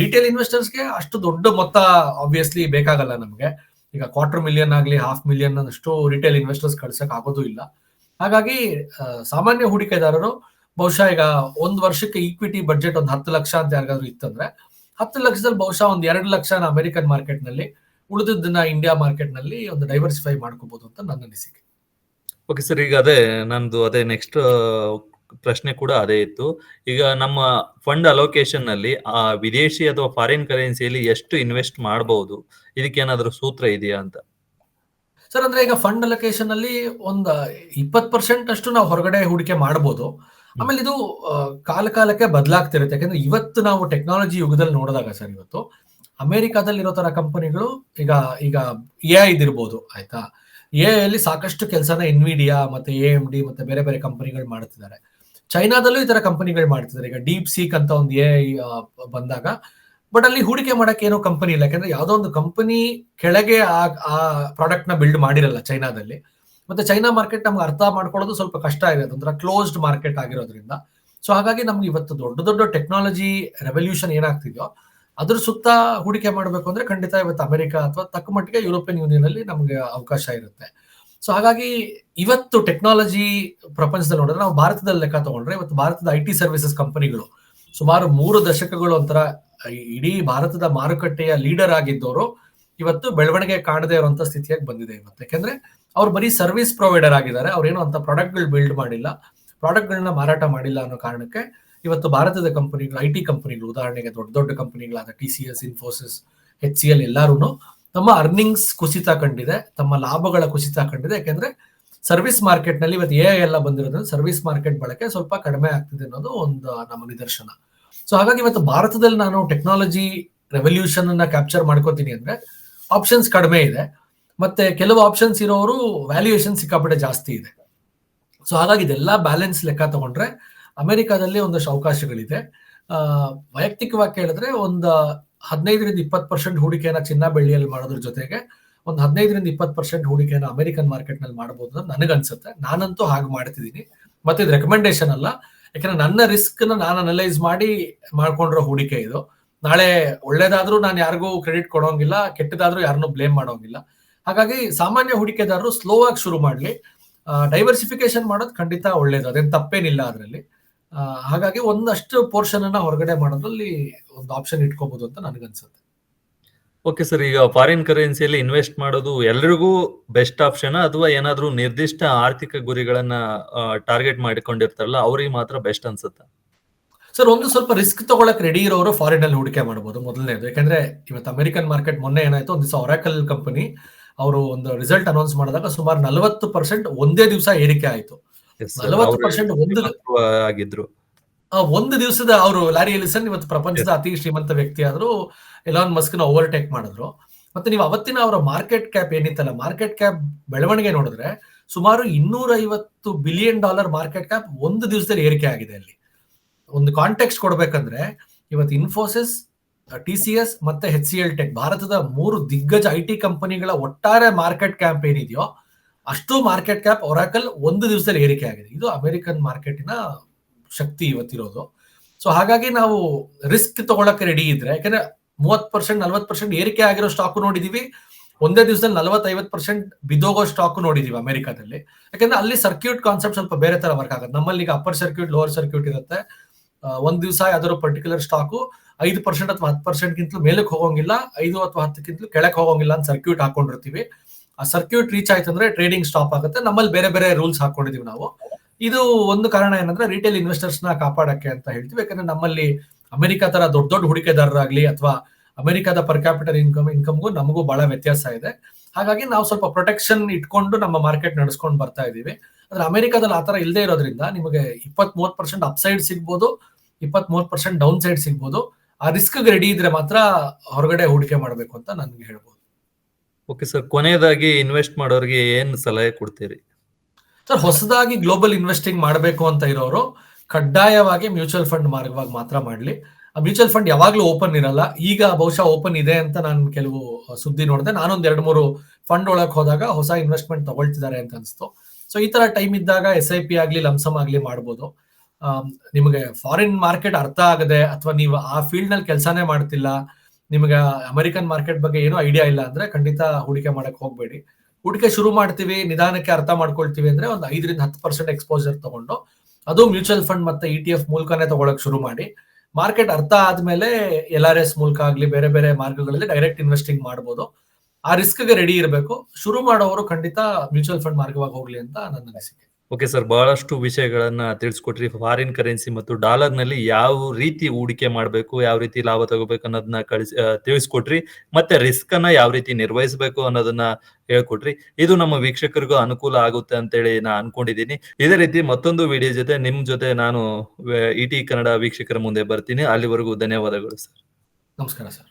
ರಿಟೇಲ್ ಇನ್ವೆಸ್ಟರ್ಸ್ಗೆ ಅಷ್ಟು ದೊಡ್ಡ ಮೊತ್ತ ಆಬ್ವಿಯಸ್ಲಿ ಬೇಕಾಗಲ್ಲ ನಮಗೆ. ಈಗ ಕ್ವಾರ್ಟರ್ ಮಿಲಿಯನ್ ಆಗಲಿ ಹಾಫ್ ಮಿಲಿಯನ್ ಅಷ್ಟು ರಿಟೇಲ್ ಇನ್ವೆಸ್ಟರ್ಸ್ ಕಳ್ಸಕ್ ಆಗೋದು ಇಲ್ಲ. ಹಾಗಾಗಿ ಸಾಮಾನ್ಯ ಹೂಡಿಕೆದಾರರು ಬಹುಶಃ ಈಗ ಒಂದು ವರ್ಷಕ್ಕೆ ಈಕ್ವಿಟಿ ಬಜೆಟ್ ಒಂದು ಹತ್ತು ಲಕ್ಷ ಅಂತ ಯಾರಿಗಾದ್ರೂ ಇತ್ತಂದ್ರೆ, ಹತ್ತು ಲಕ್ಷದಲ್ಲಿ ಬಹುಶಃ ಒಂದು ಎರಡು ಲಕ್ಷ ಅಮೆರಿಕನ್ ಮಾರ್ಕೆಟ್ನಲ್ಲಿ, ಉಳಿದಿದ್ದನ್ನ ಇಂಡಿಯಾ ಮಾರ್ಕೆಟ್ನಲ್ಲಿ ಒಂದು ಡೈವರ್ಸಿಫೈ ಮಾಡ್ಕೋಬಹುದು ಅಂತ ನನ್ನ ಅನಿಸಿಕೆ. ಓಕೆ ಸರ್ ಈಗ ಅದೇ, ನಂದು ಅದೇ ನೆಕ್ಸ್ಟ್ ಪ್ರಶ್ನೆ ಕೂಡ ಅದೇ ಇತ್ತು. ಈಗ ನಮ್ಮ ಫಂಡ್ ಅಲೋಕೇಶನ್ನಲ್ಲಿ ಆ ವಿದೇಶಿ ಅಥವಾ ಫಾರಿನ್ ಕರೆನ್ಸಿಯಲ್ಲಿ ಎಷ್ಟು ಇನ್ವೆಸ್ಟ್ ಮಾಡಬಹುದು ಇದಕ್ಕೆ ಏನಾದರೂ ಸೂತ್ರ ಇದೆಯಾ ಅಂತ? ಸರ್ ಅಂದ್ರೆ ಈಗ ಫಂಡ್ ಅಲೋಕೇಶನ್ ಅಲ್ಲಿ ಒಂದು ಇಪ್ಪತ್ ಪರ್ಸೆಂಟ್ ಅಷ್ಟು ನಾವು ಹೊರಗಡೆ ಹೂಡಿಕೆ ಮಾಡಬಹುದು ಆಮೇಲೆ ಇದು ಕಾಲ ಕಾಲಕ್ಕೆ ಬದಲಾಗ್ತಿರುತ್ತೆ. ಯಾಕಂದ್ರೆ ಇವತ್ತು ನಾವು ಟೆಕ್ನಾಲಜಿ ಯುಗದಲ್ಲಿ ನೋಡಿದಾಗ ಸರ್ ಇವತ್ತು ಅಮೆರಿಕಾದಲ್ಲಿ ಇರೋ ತರ ಕಂಪನಿಗಳು ಈಗ ಈಗ ಎ ಐ ಇರ್ಬೋದು ಆಯ್ತಾ? ಎ ಅಲ್ಲಿ ಸಾಕಷ್ಟು ಕೆಲಸನ ಇನ್ವಿಡಿಯಾ ಮತ್ತೆ ಎ ಎಂ ಡಿ ಮತ್ತೆ ಬೇರೆ ಬೇರೆ ಕಂಪನಿಗಳು ಮಾಡ್ತಿದ್ದಾರೆ. ಚೈನಾದಲ್ಲೂ ಈ ತರ ಕಂಪನಿಗಳು ಮಾಡ್ತಿದ್ದಾರೆ ಈಗ ಡೀಪ್ ಸೀಕ್ ಅಂತ ಒಂದು ಎ ಬಂದಾಗ. ಬಟ್ ಅಲ್ಲಿ ಹೂಡಿಕೆ ಮಾಡಕ್ಕೆ ಏನೋ ಕಂಪನಿ ಇಲ್ಲ. ಯಾಕಂದ್ರೆ ಯಾವುದೋ ಒಂದು ಕಂಪನಿ ಕೆಳಗೆ ಆ ಆ ಪ್ರಾಡಕ್ಟ್ನ ಬಿಲ್ಡ್ ಮಾಡಿರಲ್ಲ ಚೈನಾದಲ್ಲಿ. ಮತ್ತೆ ಚೈನಾ ಮಾರ್ಕೆಟ್ ನಮ್ಗೆ ಅರ್ಥ ಮಾಡ್ಕೊಳ್ಳೋದು ಸ್ವಲ್ಪ ಕಷ್ಟ ಇದೆ ಅಂದ್ರೆ ಕ್ಲೋಸ್ಡ್ ಮಾರ್ಕೆಟ್ ಆಗಿರೋದ್ರಿಂದ. ಸೊ ಹಾಗಾಗಿ ನಮ್ಗೆ ಇವತ್ತು ದೊಡ್ಡ ದೊಡ್ಡ ಟೆಕ್ನಾಲಜಿ ರೆವಲ್ಯೂಷನ್ ಏನಾಗ್ತಿದೆಯೋ, ಅದ್ರ ಸುತ್ತ ಹೂಡಿಕೆ ಮಾಡಬೇಕು ಅಂದ್ರೆ ಖಂಡಿತ ಇವತ್ತು ಅಮೆರಿಕ ಅಥವಾ ತಕ್ಕ ಮಟ್ಟಿಗೆ ಯುರೋಪಿಯನ್ ಯೂನಿಯನ್ ಅಲ್ಲಿ ನಮಗೆ ಅವಕಾಶ ಇರುತ್ತೆ. ಸೊ ಹಾಗಾಗಿ ಇವತ್ತು ಟೆಕ್ನಾಲಜಿ ಪ್ರಪಂಚದಲ್ಲಿ ನೋಡಿದ್ರೆ ನಾವು ಭಾರತದಲ್ಲಿ ಲೆಕ್ಕ ತಗೊಂಡ್ರೆ ಇವತ್ತು ಭಾರತದ ಐ ಟಿ ಸರ್ವಿಸಸ್ ಕಂಪನಿಗಳು ಸುಮಾರು ಮೂರು ದಶಕಗಳು ಒಂಥರ ಇಡೀ ಭಾರತದ ಮಾರುಕಟ್ಟೆಯ ಲೀಡರ್ ಆಗಿದ್ದವರು ಇವತ್ತು ಬೆಳವಣಿಗೆ ಕಾಣದೇ ಇರುವಂತ ಸ್ಥಿತಿಯಾಗಿ ಬಂದಿದೆ ಇವತ್ತು. ಯಾಕೆಂದ್ರೆ ಅವ್ರು ಬರೀ ಸರ್ವಿಸ್ ಪ್ರೊವೈಡರ್ ಆಗಿದ್ದಾರೆ. ಅವ್ರೇನು ಅಂತ ಪ್ರಾಡಕ್ಟ್ಗಳು ಬಿಲ್ಡ್ ಮಾಡಿಲ್ಲ. ಪ್ರಾಡಕ್ಟ್ಗಳನ್ನ ಮಾರಾಟ ಮಾಡಿಲ್ಲ ಅನ್ನೋ ಕಾರಣಕ್ಕೆ ಇವತ್ತು ಭಾರತದ ಕಂಪನಿಗಳು ಐ ಟಿ ಕಂಪನಿಗಳು, ಉದಾಹರಣೆಗೆ ದೊಡ್ಡ ದೊಡ್ಡ ಕಂಪನಿಗಳಾದ T C S Infosys H C L ಎಲ್ಲಾರು ತಮ್ಮ ಅರ್ನಿಂಗ್ಸ್ ಕುಸಿತ ಕಂಡಿದೆ, ತಮ್ಮ ಲಾಭಗಳ ಕುಸಿತ ಕಂಡಿದೆ. ಯಾಕೆಂದ್ರೆ ಸರ್ವಿಸ್ ಮಾರ್ಕೆಟ್ನಲ್ಲಿ ಇವತ್ತು ಎ ಎಲ್ಲ ಬಂದಿರೋದ್ರಿಂದ ಸರ್ವಿಸ್ ಮಾರ್ಕೆಟ್ ಬಳಕೆ ಸ್ವಲ್ಪ ಕಡಿಮೆ ಆಗ್ತಿದೆ ಅನ್ನೋದು ಒಂದು, ನಮ್ಮ ನಿದರ್ಶನ. ಸೊ ಹಾಗಾಗಿ ಇವತ್ತು ಭಾರತದಲ್ಲಿ ನಾನು ಟೆಕ್ನಾಲಜಿ ರೆವಲ್ಯೂಷನ್ ಅನ್ನ ಕ್ಯಾಪ್ಚರ್ ಮಾಡ್ಕೋತೀನಿ ಅಂದ್ರೆ ಆಪ್ಷನ್ಸ್ ಕಡಿಮೆ ಇದೆ. ಮತ್ತೆ ಕೆಲವು ಆಪ್ಷನ್ಸ್ ಇರೋರು ವ್ಯಾಲ್ಯೂಯೇಷನ್ ಸಿಕ್ಕಾಪಟ್ಟೆ ಜಾಸ್ತಿ ಇದೆ. ಸೊ ಹಾಗಾಗಿ ಇದೆಲ್ಲ ಬ್ಯಾಲೆನ್ಸ್ ಲೆಕ್ಕ ತಗೊಂಡ್ರೆ ಅಮೆರಿಕಾದಲ್ಲಿ ಒಂದಷ್ಟು ಅವಕಾಶಗಳಿದೆ. ವೈಯಕ್ತಿಕವಾಗಿ ಕೇಳಿದ್ರೆ ಒಂದು ಹದಿನೈದರಿಂದ ಇಪ್ಪತ್ತು ಪರ್ಸೆಂಟ್ ಹೂಡಿಕೆಯನ್ನ ಚಿನ್ನ ಬೆಳ್ಳಿಯಲ್ಲಿ ಮಾಡೋದ್ರ ಜೊತೆಗೆ ಒಂದು ಹದಿನೈದರಿಂದ ಇಪ್ಪತ್ತು ಪರ್ಸೆಂಟ್ ಹೂಡಿಕೆಯನ್ನು ಅಮೆರಿಕನ್ ಮಾರ್ಕೆಟ್ನಲ್ಲಿ ಮಾಡಬಹುದು ಅಂತ ನನಗನ್ಸುತ್ತೆ ನಾನಂತೂ ಹಾಗೆ ಮಾಡ್ತಿದ್ದೀನಿ ಮತ್ತೆ ಇದು ರೆಕಮೆಂಡೇಶನ್ ಅಲ್ಲ. ಯಾಕಂದ್ರೆ ನನ್ನ ರಿಸ್ಕ್ ನಾನು ಅನಲೈಸ್ ಮಾಡಿ ಮಾಡ್ಕೊಂಡಿರೋ ಹೂಡಿಕೆ ಇದು. ನಾಳೆ ಒಳ್ಳೇದಾದ್ರೂ ನಾನು ಯಾರಿಗೂ ಕ್ರೆಡಿಟ್ ಕೊಡೋಂಗಿಲ್ಲ, ಕೆಟ್ಟದಾದ್ರೂ ಯಾರನ್ನೂ ಬ್ಲೇಮ್ ಮಾಡೋಂಗಿಲ್ಲ. ಹಾಗಾಗಿ ಸಾಮಾನ್ಯ ಹೂಡಿಕೆದಾರರು ಸ್ಲೋ ಆಗಿ ಶುರು ಮಾಡಲಿ. ಡೈವರ್ಸಿಫಿಕೇಶನ್ ಮಾಡೋದು ಖಂಡಿತ ಒಳ್ಳೇದು. ಅದೇನು ತಪ್ಪೇನಿಲ್ಲ ಅದರಲ್ಲಿ. ಹಾಗಾಗಿ ಒಂದಷ್ಟು ಪೋರ್ಷನ್ ಅನ್ನ ಹೊರಗಡೆ ಮಾಡೋದ್ರಲ್ಲಿ ಒಂದು ಆಪ್ಷನ್ ಇಟ್ಕೋಬಹುದು ಅಂತ ನನಗನ್ಸುತ್ತೆ. ಓಕೆ ಸರ್ ಈಗ ಫಾರಿನ್ ಕರೆನ್ಸಿಯಲ್ಲಿ ಇನ್ವೆಸ್ಟ್ ಮಾಡೋದು ಎಲ್ರಿಗೂ ಬೆಸ್ಟ್ ಆಪ್ಷನ್ ಅಥವಾ ಏನಾದ್ರೂ ನಿರ್ದಿಷ್ಟ ಆರ್ಥಿಕ ಗುರಿಗಳನ್ನ ಟಾರ್ಗೆಟ್ ಮಾಡಿಕೊಂಡಿರ್ತಾರಲ್ಲ ಅವ್ರಿಗೆ ಮಾತ್ರ ಬೆಸ್ಟ್ ಅನ್ಸುತ್ತೆ? ಸರ್ ಒಂದು ಸ್ವಲ್ಪ ರಿಸ್ಕ್ ತಗೊಳಕ್ ರೆಡಿ ಇರೋರು ಫಾರಿನ್ ಅಲ್ಲಿ ಹೂಡಿಕೆ ಮಾಡಬಹುದು ಮೊದಲನೇದು. ಯಾಕಂದ್ರೆ ಇವತ್ತು ಅಮೆರಿಕನ್ ಮಾರ್ಕೆಟ್ ಮೊನ್ನೆ ಏನಾಯ್ತು ಒಂದು ದಿವಸ ಒರಾಕಲ್ ಕಂಪನಿ ಅವರು ಒಂದು ರಿಸಲ್ಟ್ ಅನೌನ್ಸ್ ಮಾಡಿದಾಗ ಸುಮಾರು ನಲವತ್ತು ಪರ್ಸೆಂಟ್ ಒಂದೇ ದಿವಸ ಏರಿಕೆ ಆಯ್ತು. ಆಗಿದ್ರು. ಒಂದು ದಿವಸದ ಅವರು ಲಾರಿ ಎಲಿಸನ್ ಇವತ್ತು ಪ್ರಪಂಚದ ಅತಿ ಶ್ರೀಮಂತ ವ್ಯಕ್ತಿ ಆದ್ರು ಎಲಾನ್ ಮಸ್ಕ್ನ ಓವರ್ಟೇಕ್ ಮಾಡಿದ್ರು. ಮತ್ತೆ ನೀವು ಅವತ್ತಿನ ಅವರ ಮಾರ್ಕೆಟ್ ಕ್ಯಾಪ್ ಏನಿತ್ತಲ್ಲ ಮಾರ್ಕೆಟ್ ಕ್ಯಾಪ್ ಬೆಳವಣಿಗೆ ನೋಡಿದ್ರೆ ಸುಮಾರು ಇನ್ನೂರ ಐವತ್ತು ಬಿಲಿಯನ್ ಡಾಲರ್ ಮಾರ್ಕೆಟ್ ಕ್ಯಾಪ್ ಒಂದು ದಿವಸದಲ್ಲಿ ಏರಿಕೆ ಆಗಿದೆ ಅಲ್ಲಿ. ಒಂದು ಕಾಂಟೆಕ್ಸ್ಟ್ ಕೊಡ್ಬೇಕಂದ್ರೆ ಇವತ್ತು ಇನ್ಫೋಸಿಸ್ ಟಿ ಸಿ ಎಸ್ ಮತ್ತೆ ಹೆಚ್ ಸಿ ಎಲ್ ಟೆಕ್ ಭಾರತದ ಮೂರು ದಿಗ್ಗಜ ಐ ಟಿ ಕಂಪನಿಗಳ ಒಟ್ಟಾರೆ ಮಾರ್ಕೆಟ್ ಕ್ಯಾಪ್ ಏನಿದೆಯೋ ಅಷ್ಟು ಮಾರ್ಕೆಟ್ ಕ್ಯಾಪ್ ಒರಾಕಲ್ ಒಂದು ದಿವಸದಲ್ಲಿ ಏರಿಕೆ ಆಗಿದೆ. ಇದು ಅಮೆರಿಕನ್ ಮಾರ್ಕೆಟಿನ ಶಕ್ತಿ ಇವತ್ತಿರೋದು. ಸೊ ಹಾಗಾಗಿ ನಾವು ರಿಸ್ಕ್ ತಗೊಳಕ್ಕೆ ರೆಡಿ ಇದ್ರೆ, ಯಾಕಂದ್ರೆ ಮೂವತ್ ಪರ್ಸೆಂಟ್ ನಲ್ವತ್ ಪರ್ಸೆಂಟ್ ಏರಿಕೆ ಆಗಿರೋ ಸ್ಟಾಕ್ ನೋಡಿದೀವಿ. ಒಂದೇ ದಿವಸದಲ್ಲಿ ನಲವತ್ತೈವತ್ತು ಪರ್ಸೆಂಟ್ ಬಿದ್ದೋಗೋ ಸ್ಟಾಕ್ ನೋಡಿದೀವಿ ಅಮೆರಿಕಾದಲ್ಲಿ ಯಾಕಂದ್ರೆ ಅಲ್ಲಿ ಸರ್ಕ್ಯೂಟ್ ಕಾನ್ಸೆಪ್ಟ್ ಸ್ವಲ್ಪ ಬೇರೆ ತರ ವರ್ಕ್ ಆಗುತ್ತೆ. ನಮ್ಮಲ್ಲಿ ಈಗ ಅಪ್ಪರ್ ಸರ್ಕ್ಯೂಟ್ ಲೋವರ್ ಸರ್ಕ್ಯೂಟ್ ಇರುತ್ತೆ. ಒಂದ್ ದಿವಸ ಯಾವ್ದಾದ್ರು ಪರ್ಟಿಕ್ಯುಲರ್ ಸ್ಟಾಕು ಐದು ಪರ್ಸೆಂಟ್ ಅಥವಾ ಹತ್ತು ಪರ್ಸೆಂಟ್ ಗಿಂತಲೂ ಮೇಲಕ್ಕೆ ಹೋಗೋಂಗಿಲ್ಲ, ಐದು ಅಥವಾ ಹತ್ತಕ್ಕಿಂತಲೂ ಕೆಳಕ್ಕೆ ಹೋಗೋಂಗಿಲ್ಲ ಅಂತ ಸರ್ಕ್ಯೂಟ್ ಹಾಕೊಂಡಿರ್ತೀವಿ. ಆ ಸರ್ಕ್ಯೂಟ್ ರೀಚ್ ಆಯ್ತು ಅಂದ್ರೆ ಟ್ರೇಡಿಂಗ್ ಸ್ಟಾಪ್ ಆಗುತ್ತೆ. ನಮ್ಮಲ್ಲಿ ಬೇರೆ ಬೇರೆ ರೂಲ್ಸ್ ಹಾಕೊಂಡಿದೀವಿ ನಾವು. ಇದು ಒಂದು ಕಾರಣ ಏನಂದ್ರೆ ರಿಟೇಲ್ ಇನ್ವೆಸ್ಟರ್ಸ್ನ ಕಾಪಾಡಕ್ಕೆ ಅಂತ ಹೇಳ್ತೀವಿ. ಯಾಕಂದ್ರೆ ನಮ್ಮಲ್ಲಿ ಅಮೆರಿಕ ತರ ದೊಡ್ಡ ದೊಡ್ಡ ಹೂಡಿಕೆದಾರರಾಗ್ಲಿ ಅಥವಾ ಅಮೆರಿಕದ ಪರ್ ಕ್ಯಾಪಿಟಲ್ ಇನ್ಕಮ್ ಇನ್ಕಮ್ಗೂ ನಮಗೂ ಬಹಳ ವ್ಯತ್ಯಾಸ ಇದೆ. ಹಾಗಾಗಿ ನಾವು ಸ್ವಲ್ಪ ಪ್ರೊಟೆಕ್ಷನ್ ಇಟ್ಕೊಂಡು ನಮ್ಮ ಮಾರ್ಕೆಟ್ ನಡೆಸ್ಕೊಂಡು ಬರ್ತಾ ಇದೀವಿ. ಅಂದ್ರೆ ಅಮೆರಿಕದಲ್ಲಿ ಆತರ ಇಲ್ಲದೆ ಇರೋದ್ರಿಂದ ನಿಮಗೆ ಇಪ್ಪತ್ ಮೂವತ್ ಪರ್ಸೆಂಟ್ ಅಪ್ಸೈಡ್ ಸಿಗ್ಬೋದು ಇಪ್ಪತ್ ಮೂವತ್ ಪರ್ಸೆಂಟ್ ಡೌನ್ ಸೈಡ್ ಸಿಗ್ಬೋದು. ಆ ರಿಸ್ಕ್ ರೆಡಿ ಇದ್ರೆ ಮಾತ್ರ ಹೊರಗಡೆ ಹೂಡಿಕೆ ಮಾಡಬೇಕು ಅಂತ ನನ್ಗೆ ಹೇಳ್ಬೋದು. ಓಕೆ ಸರ್ ಕೊನೆಯದಾಗಿ ಇನ್ವೆಸ್ಟ್ ಮಾಡೋರಿಗೆ ಏನು ಸಲಹೆ ಕೊಡ್ತೀರಿ? ಸರ್ ಹೊಸದಾಗಿ ಗ್ಲೋಬಲ್ ಇನ್ವೆಸ್ಟಿಂಗ್ ಮಾಡಬೇಕು ಅಂತ ಇರೋರು ಕಡ್ಡಾಯವಾಗಿ ಮ್ಯೂಚುವಲ್ ಫಂಡ್ ಮಾರ್ಗವಾಗಿ ಮಾತ್ರ ಮಾಡಲಿ. ಮ್ಯೂಚುವಲ್ ಫಂಡ್ ಯಾವಾಗಲೂ ಓಪನ್ ಇರಲ್ಲ. ಈಗ ಬಹುಶಃ ಓಪನ್ ಇದೆ ಅಂತ ನಾನು ಕೆಲವು ಸುದ್ದಿ ನೋಡಿದೆ. ನಾನೊಂದು ಎರಡು ಮೂರು ಫಂಡ್ ಒಳಗೆ ಹೋದಾಗ ಹೊಸ ಇನ್ವೆಸ್ಟ್ಮೆಂಟ್ ತಗೊಳ್ತಿದ್ದಾರೆ ಅಂತ ಅನಿಸ್ತು. ಸೊ ಈ ತರ ಟೈಮ್ ಇದ್ದಾಗ ಎಸ್ ಐ ಪಿ ಆಗಲಿ ಲಂಸಮ್ ಆಗಲಿ ಮಾಡ್ಬೋದು. ನಿಮಗೆ ಫಾರಿನ್ ಮಾರ್ಕೆಟ್ ಅರ್ಥ ಆಗದೆ ಅಥವಾ ನೀವು ಆ ಫೀಲ್ಡ್ನಲ್ಲಿ ಕೆಲಸನೇ ಮಾಡ್ತಿಲ್ಲ ನಿಮಗೆ ಅಮೆರಿಕನ್ ಮಾರ್ಕೆಟ್ ಬಗ್ಗೆ ಏನೂ ಐಡಿಯಾ ಇಲ್ಲ ಅಂದ್ರೆ ಖಂಡಿತ ಹೂಡಿಕೆ ಮಾಡಕ್ ಹೋಗ್ಬೇಡಿ. ಹೂಡಿಕೆ ಶುರು ಮಾಡ್ತೀವಿ, ನಿಧಾನಕ್ಕೆ ಅರ್ಥ ಮಾಡ್ಕೊಳ್ತೀವಿ ಅಂದ್ರೆ ಒಂದು ಐದರಿಂದ ಹತ್ತು ಪರ್ಸೆಂಟ್ ಎಕ್ಸ್ಪೋಜರ್ ತಗೊಂಡು ಅದು ಮ್ಯೂಚುವಲ್ ಫಂಡ್ ಮತ್ತೆ ಇ ಟಿ ಎಫ್ ಮೂಲಕನೇ ತಗೊಳಕ್ ಶುರು ಮಾಡಿ. ಮಾರ್ಕೆಟ್ ಅರ್ಥ ಆದ್ಮೇಲೆ ಎಲ್ ಆರ್ ಎಸ್ ಮೂಲಕ ಆಗ್ಲಿ, ಬೇರೆ ಬೇರೆ ಮಾರ್ಗಗಳಲ್ಲಿ ಡೈರೆಕ್ಟ್ ಇನ್ವೆಸ್ಟಿಂಗ್ ಮಾಡ್ಬೋದು. ಆ ರಿಸ್ಕ್ಗೆ ರೆಡಿ ಇರಬೇಕು. ಶುರು ಮಾಡೋರು ಖಂಡಿತ ಮ್ಯೂಚುವಲ್ ಫಂಡ್ ಮಾರ್ಗವಾಗಿ ಹೋಗ್ಲಿ ಅಂತ ನನ್ನ ಅನಿಸಿಕೆ. ಓಕೆ ಸರ್ ಬಹಳಷ್ಟು ವಿಷಯಗಳನ್ನ ತಿಳಿಸ್ಕೊಟ್ರಿ. ಫಾರಿನ್ ಕರೆನ್ಸಿ ಮತ್ತು ಡಾಲರ್ನಲ್ಲಿ ಯಾವ ರೀತಿ ಹೂಡಿಕೆ ಮಾಡಬೇಕು, ಯಾವ ರೀತಿ ಲಾಭ ತಗೋಬೇಕು ಅನ್ನೋದನ್ನ ಕಳಿಸಿ ತಿಳಿಸ್ಕೊಟ್ರಿ. ಮತ್ತೆ ರಿಸ್ಕ್ ಅನ್ನ ಯಾವ ರೀತಿ ನಿರ್ವಹಿಸಬೇಕು ಅನ್ನೋದನ್ನ ಹೇಳ್ಕೊಟ್ರಿ. ಇದು ನಮ್ಮ ವೀಕ್ಷಕರಿಗೂ ಅನುಕೂಲ ಆಗುತ್ತೆ ಅಂತೇಳಿ ನಾ ಅನ್ಕೊಂಡಿದ್ದೀನಿ. ಇದೇ ರೀತಿ ಮತ್ತೊಂದು ವಿಡಿಯೋ ಜೊತೆ ನಿಮ್ ಜೊತೆ ನಾನು ಇಟಿ ಟಿ ಕನ್ನಡ ವೀಕ್ಷಕರ ಮುಂದೆ ಬರ್ತೀನಿ. ಅಲ್ಲಿವರೆಗೂ ಧನ್ಯವಾದಗಳು ಸರ್ ನಮಸ್ಕಾರ ಸರ್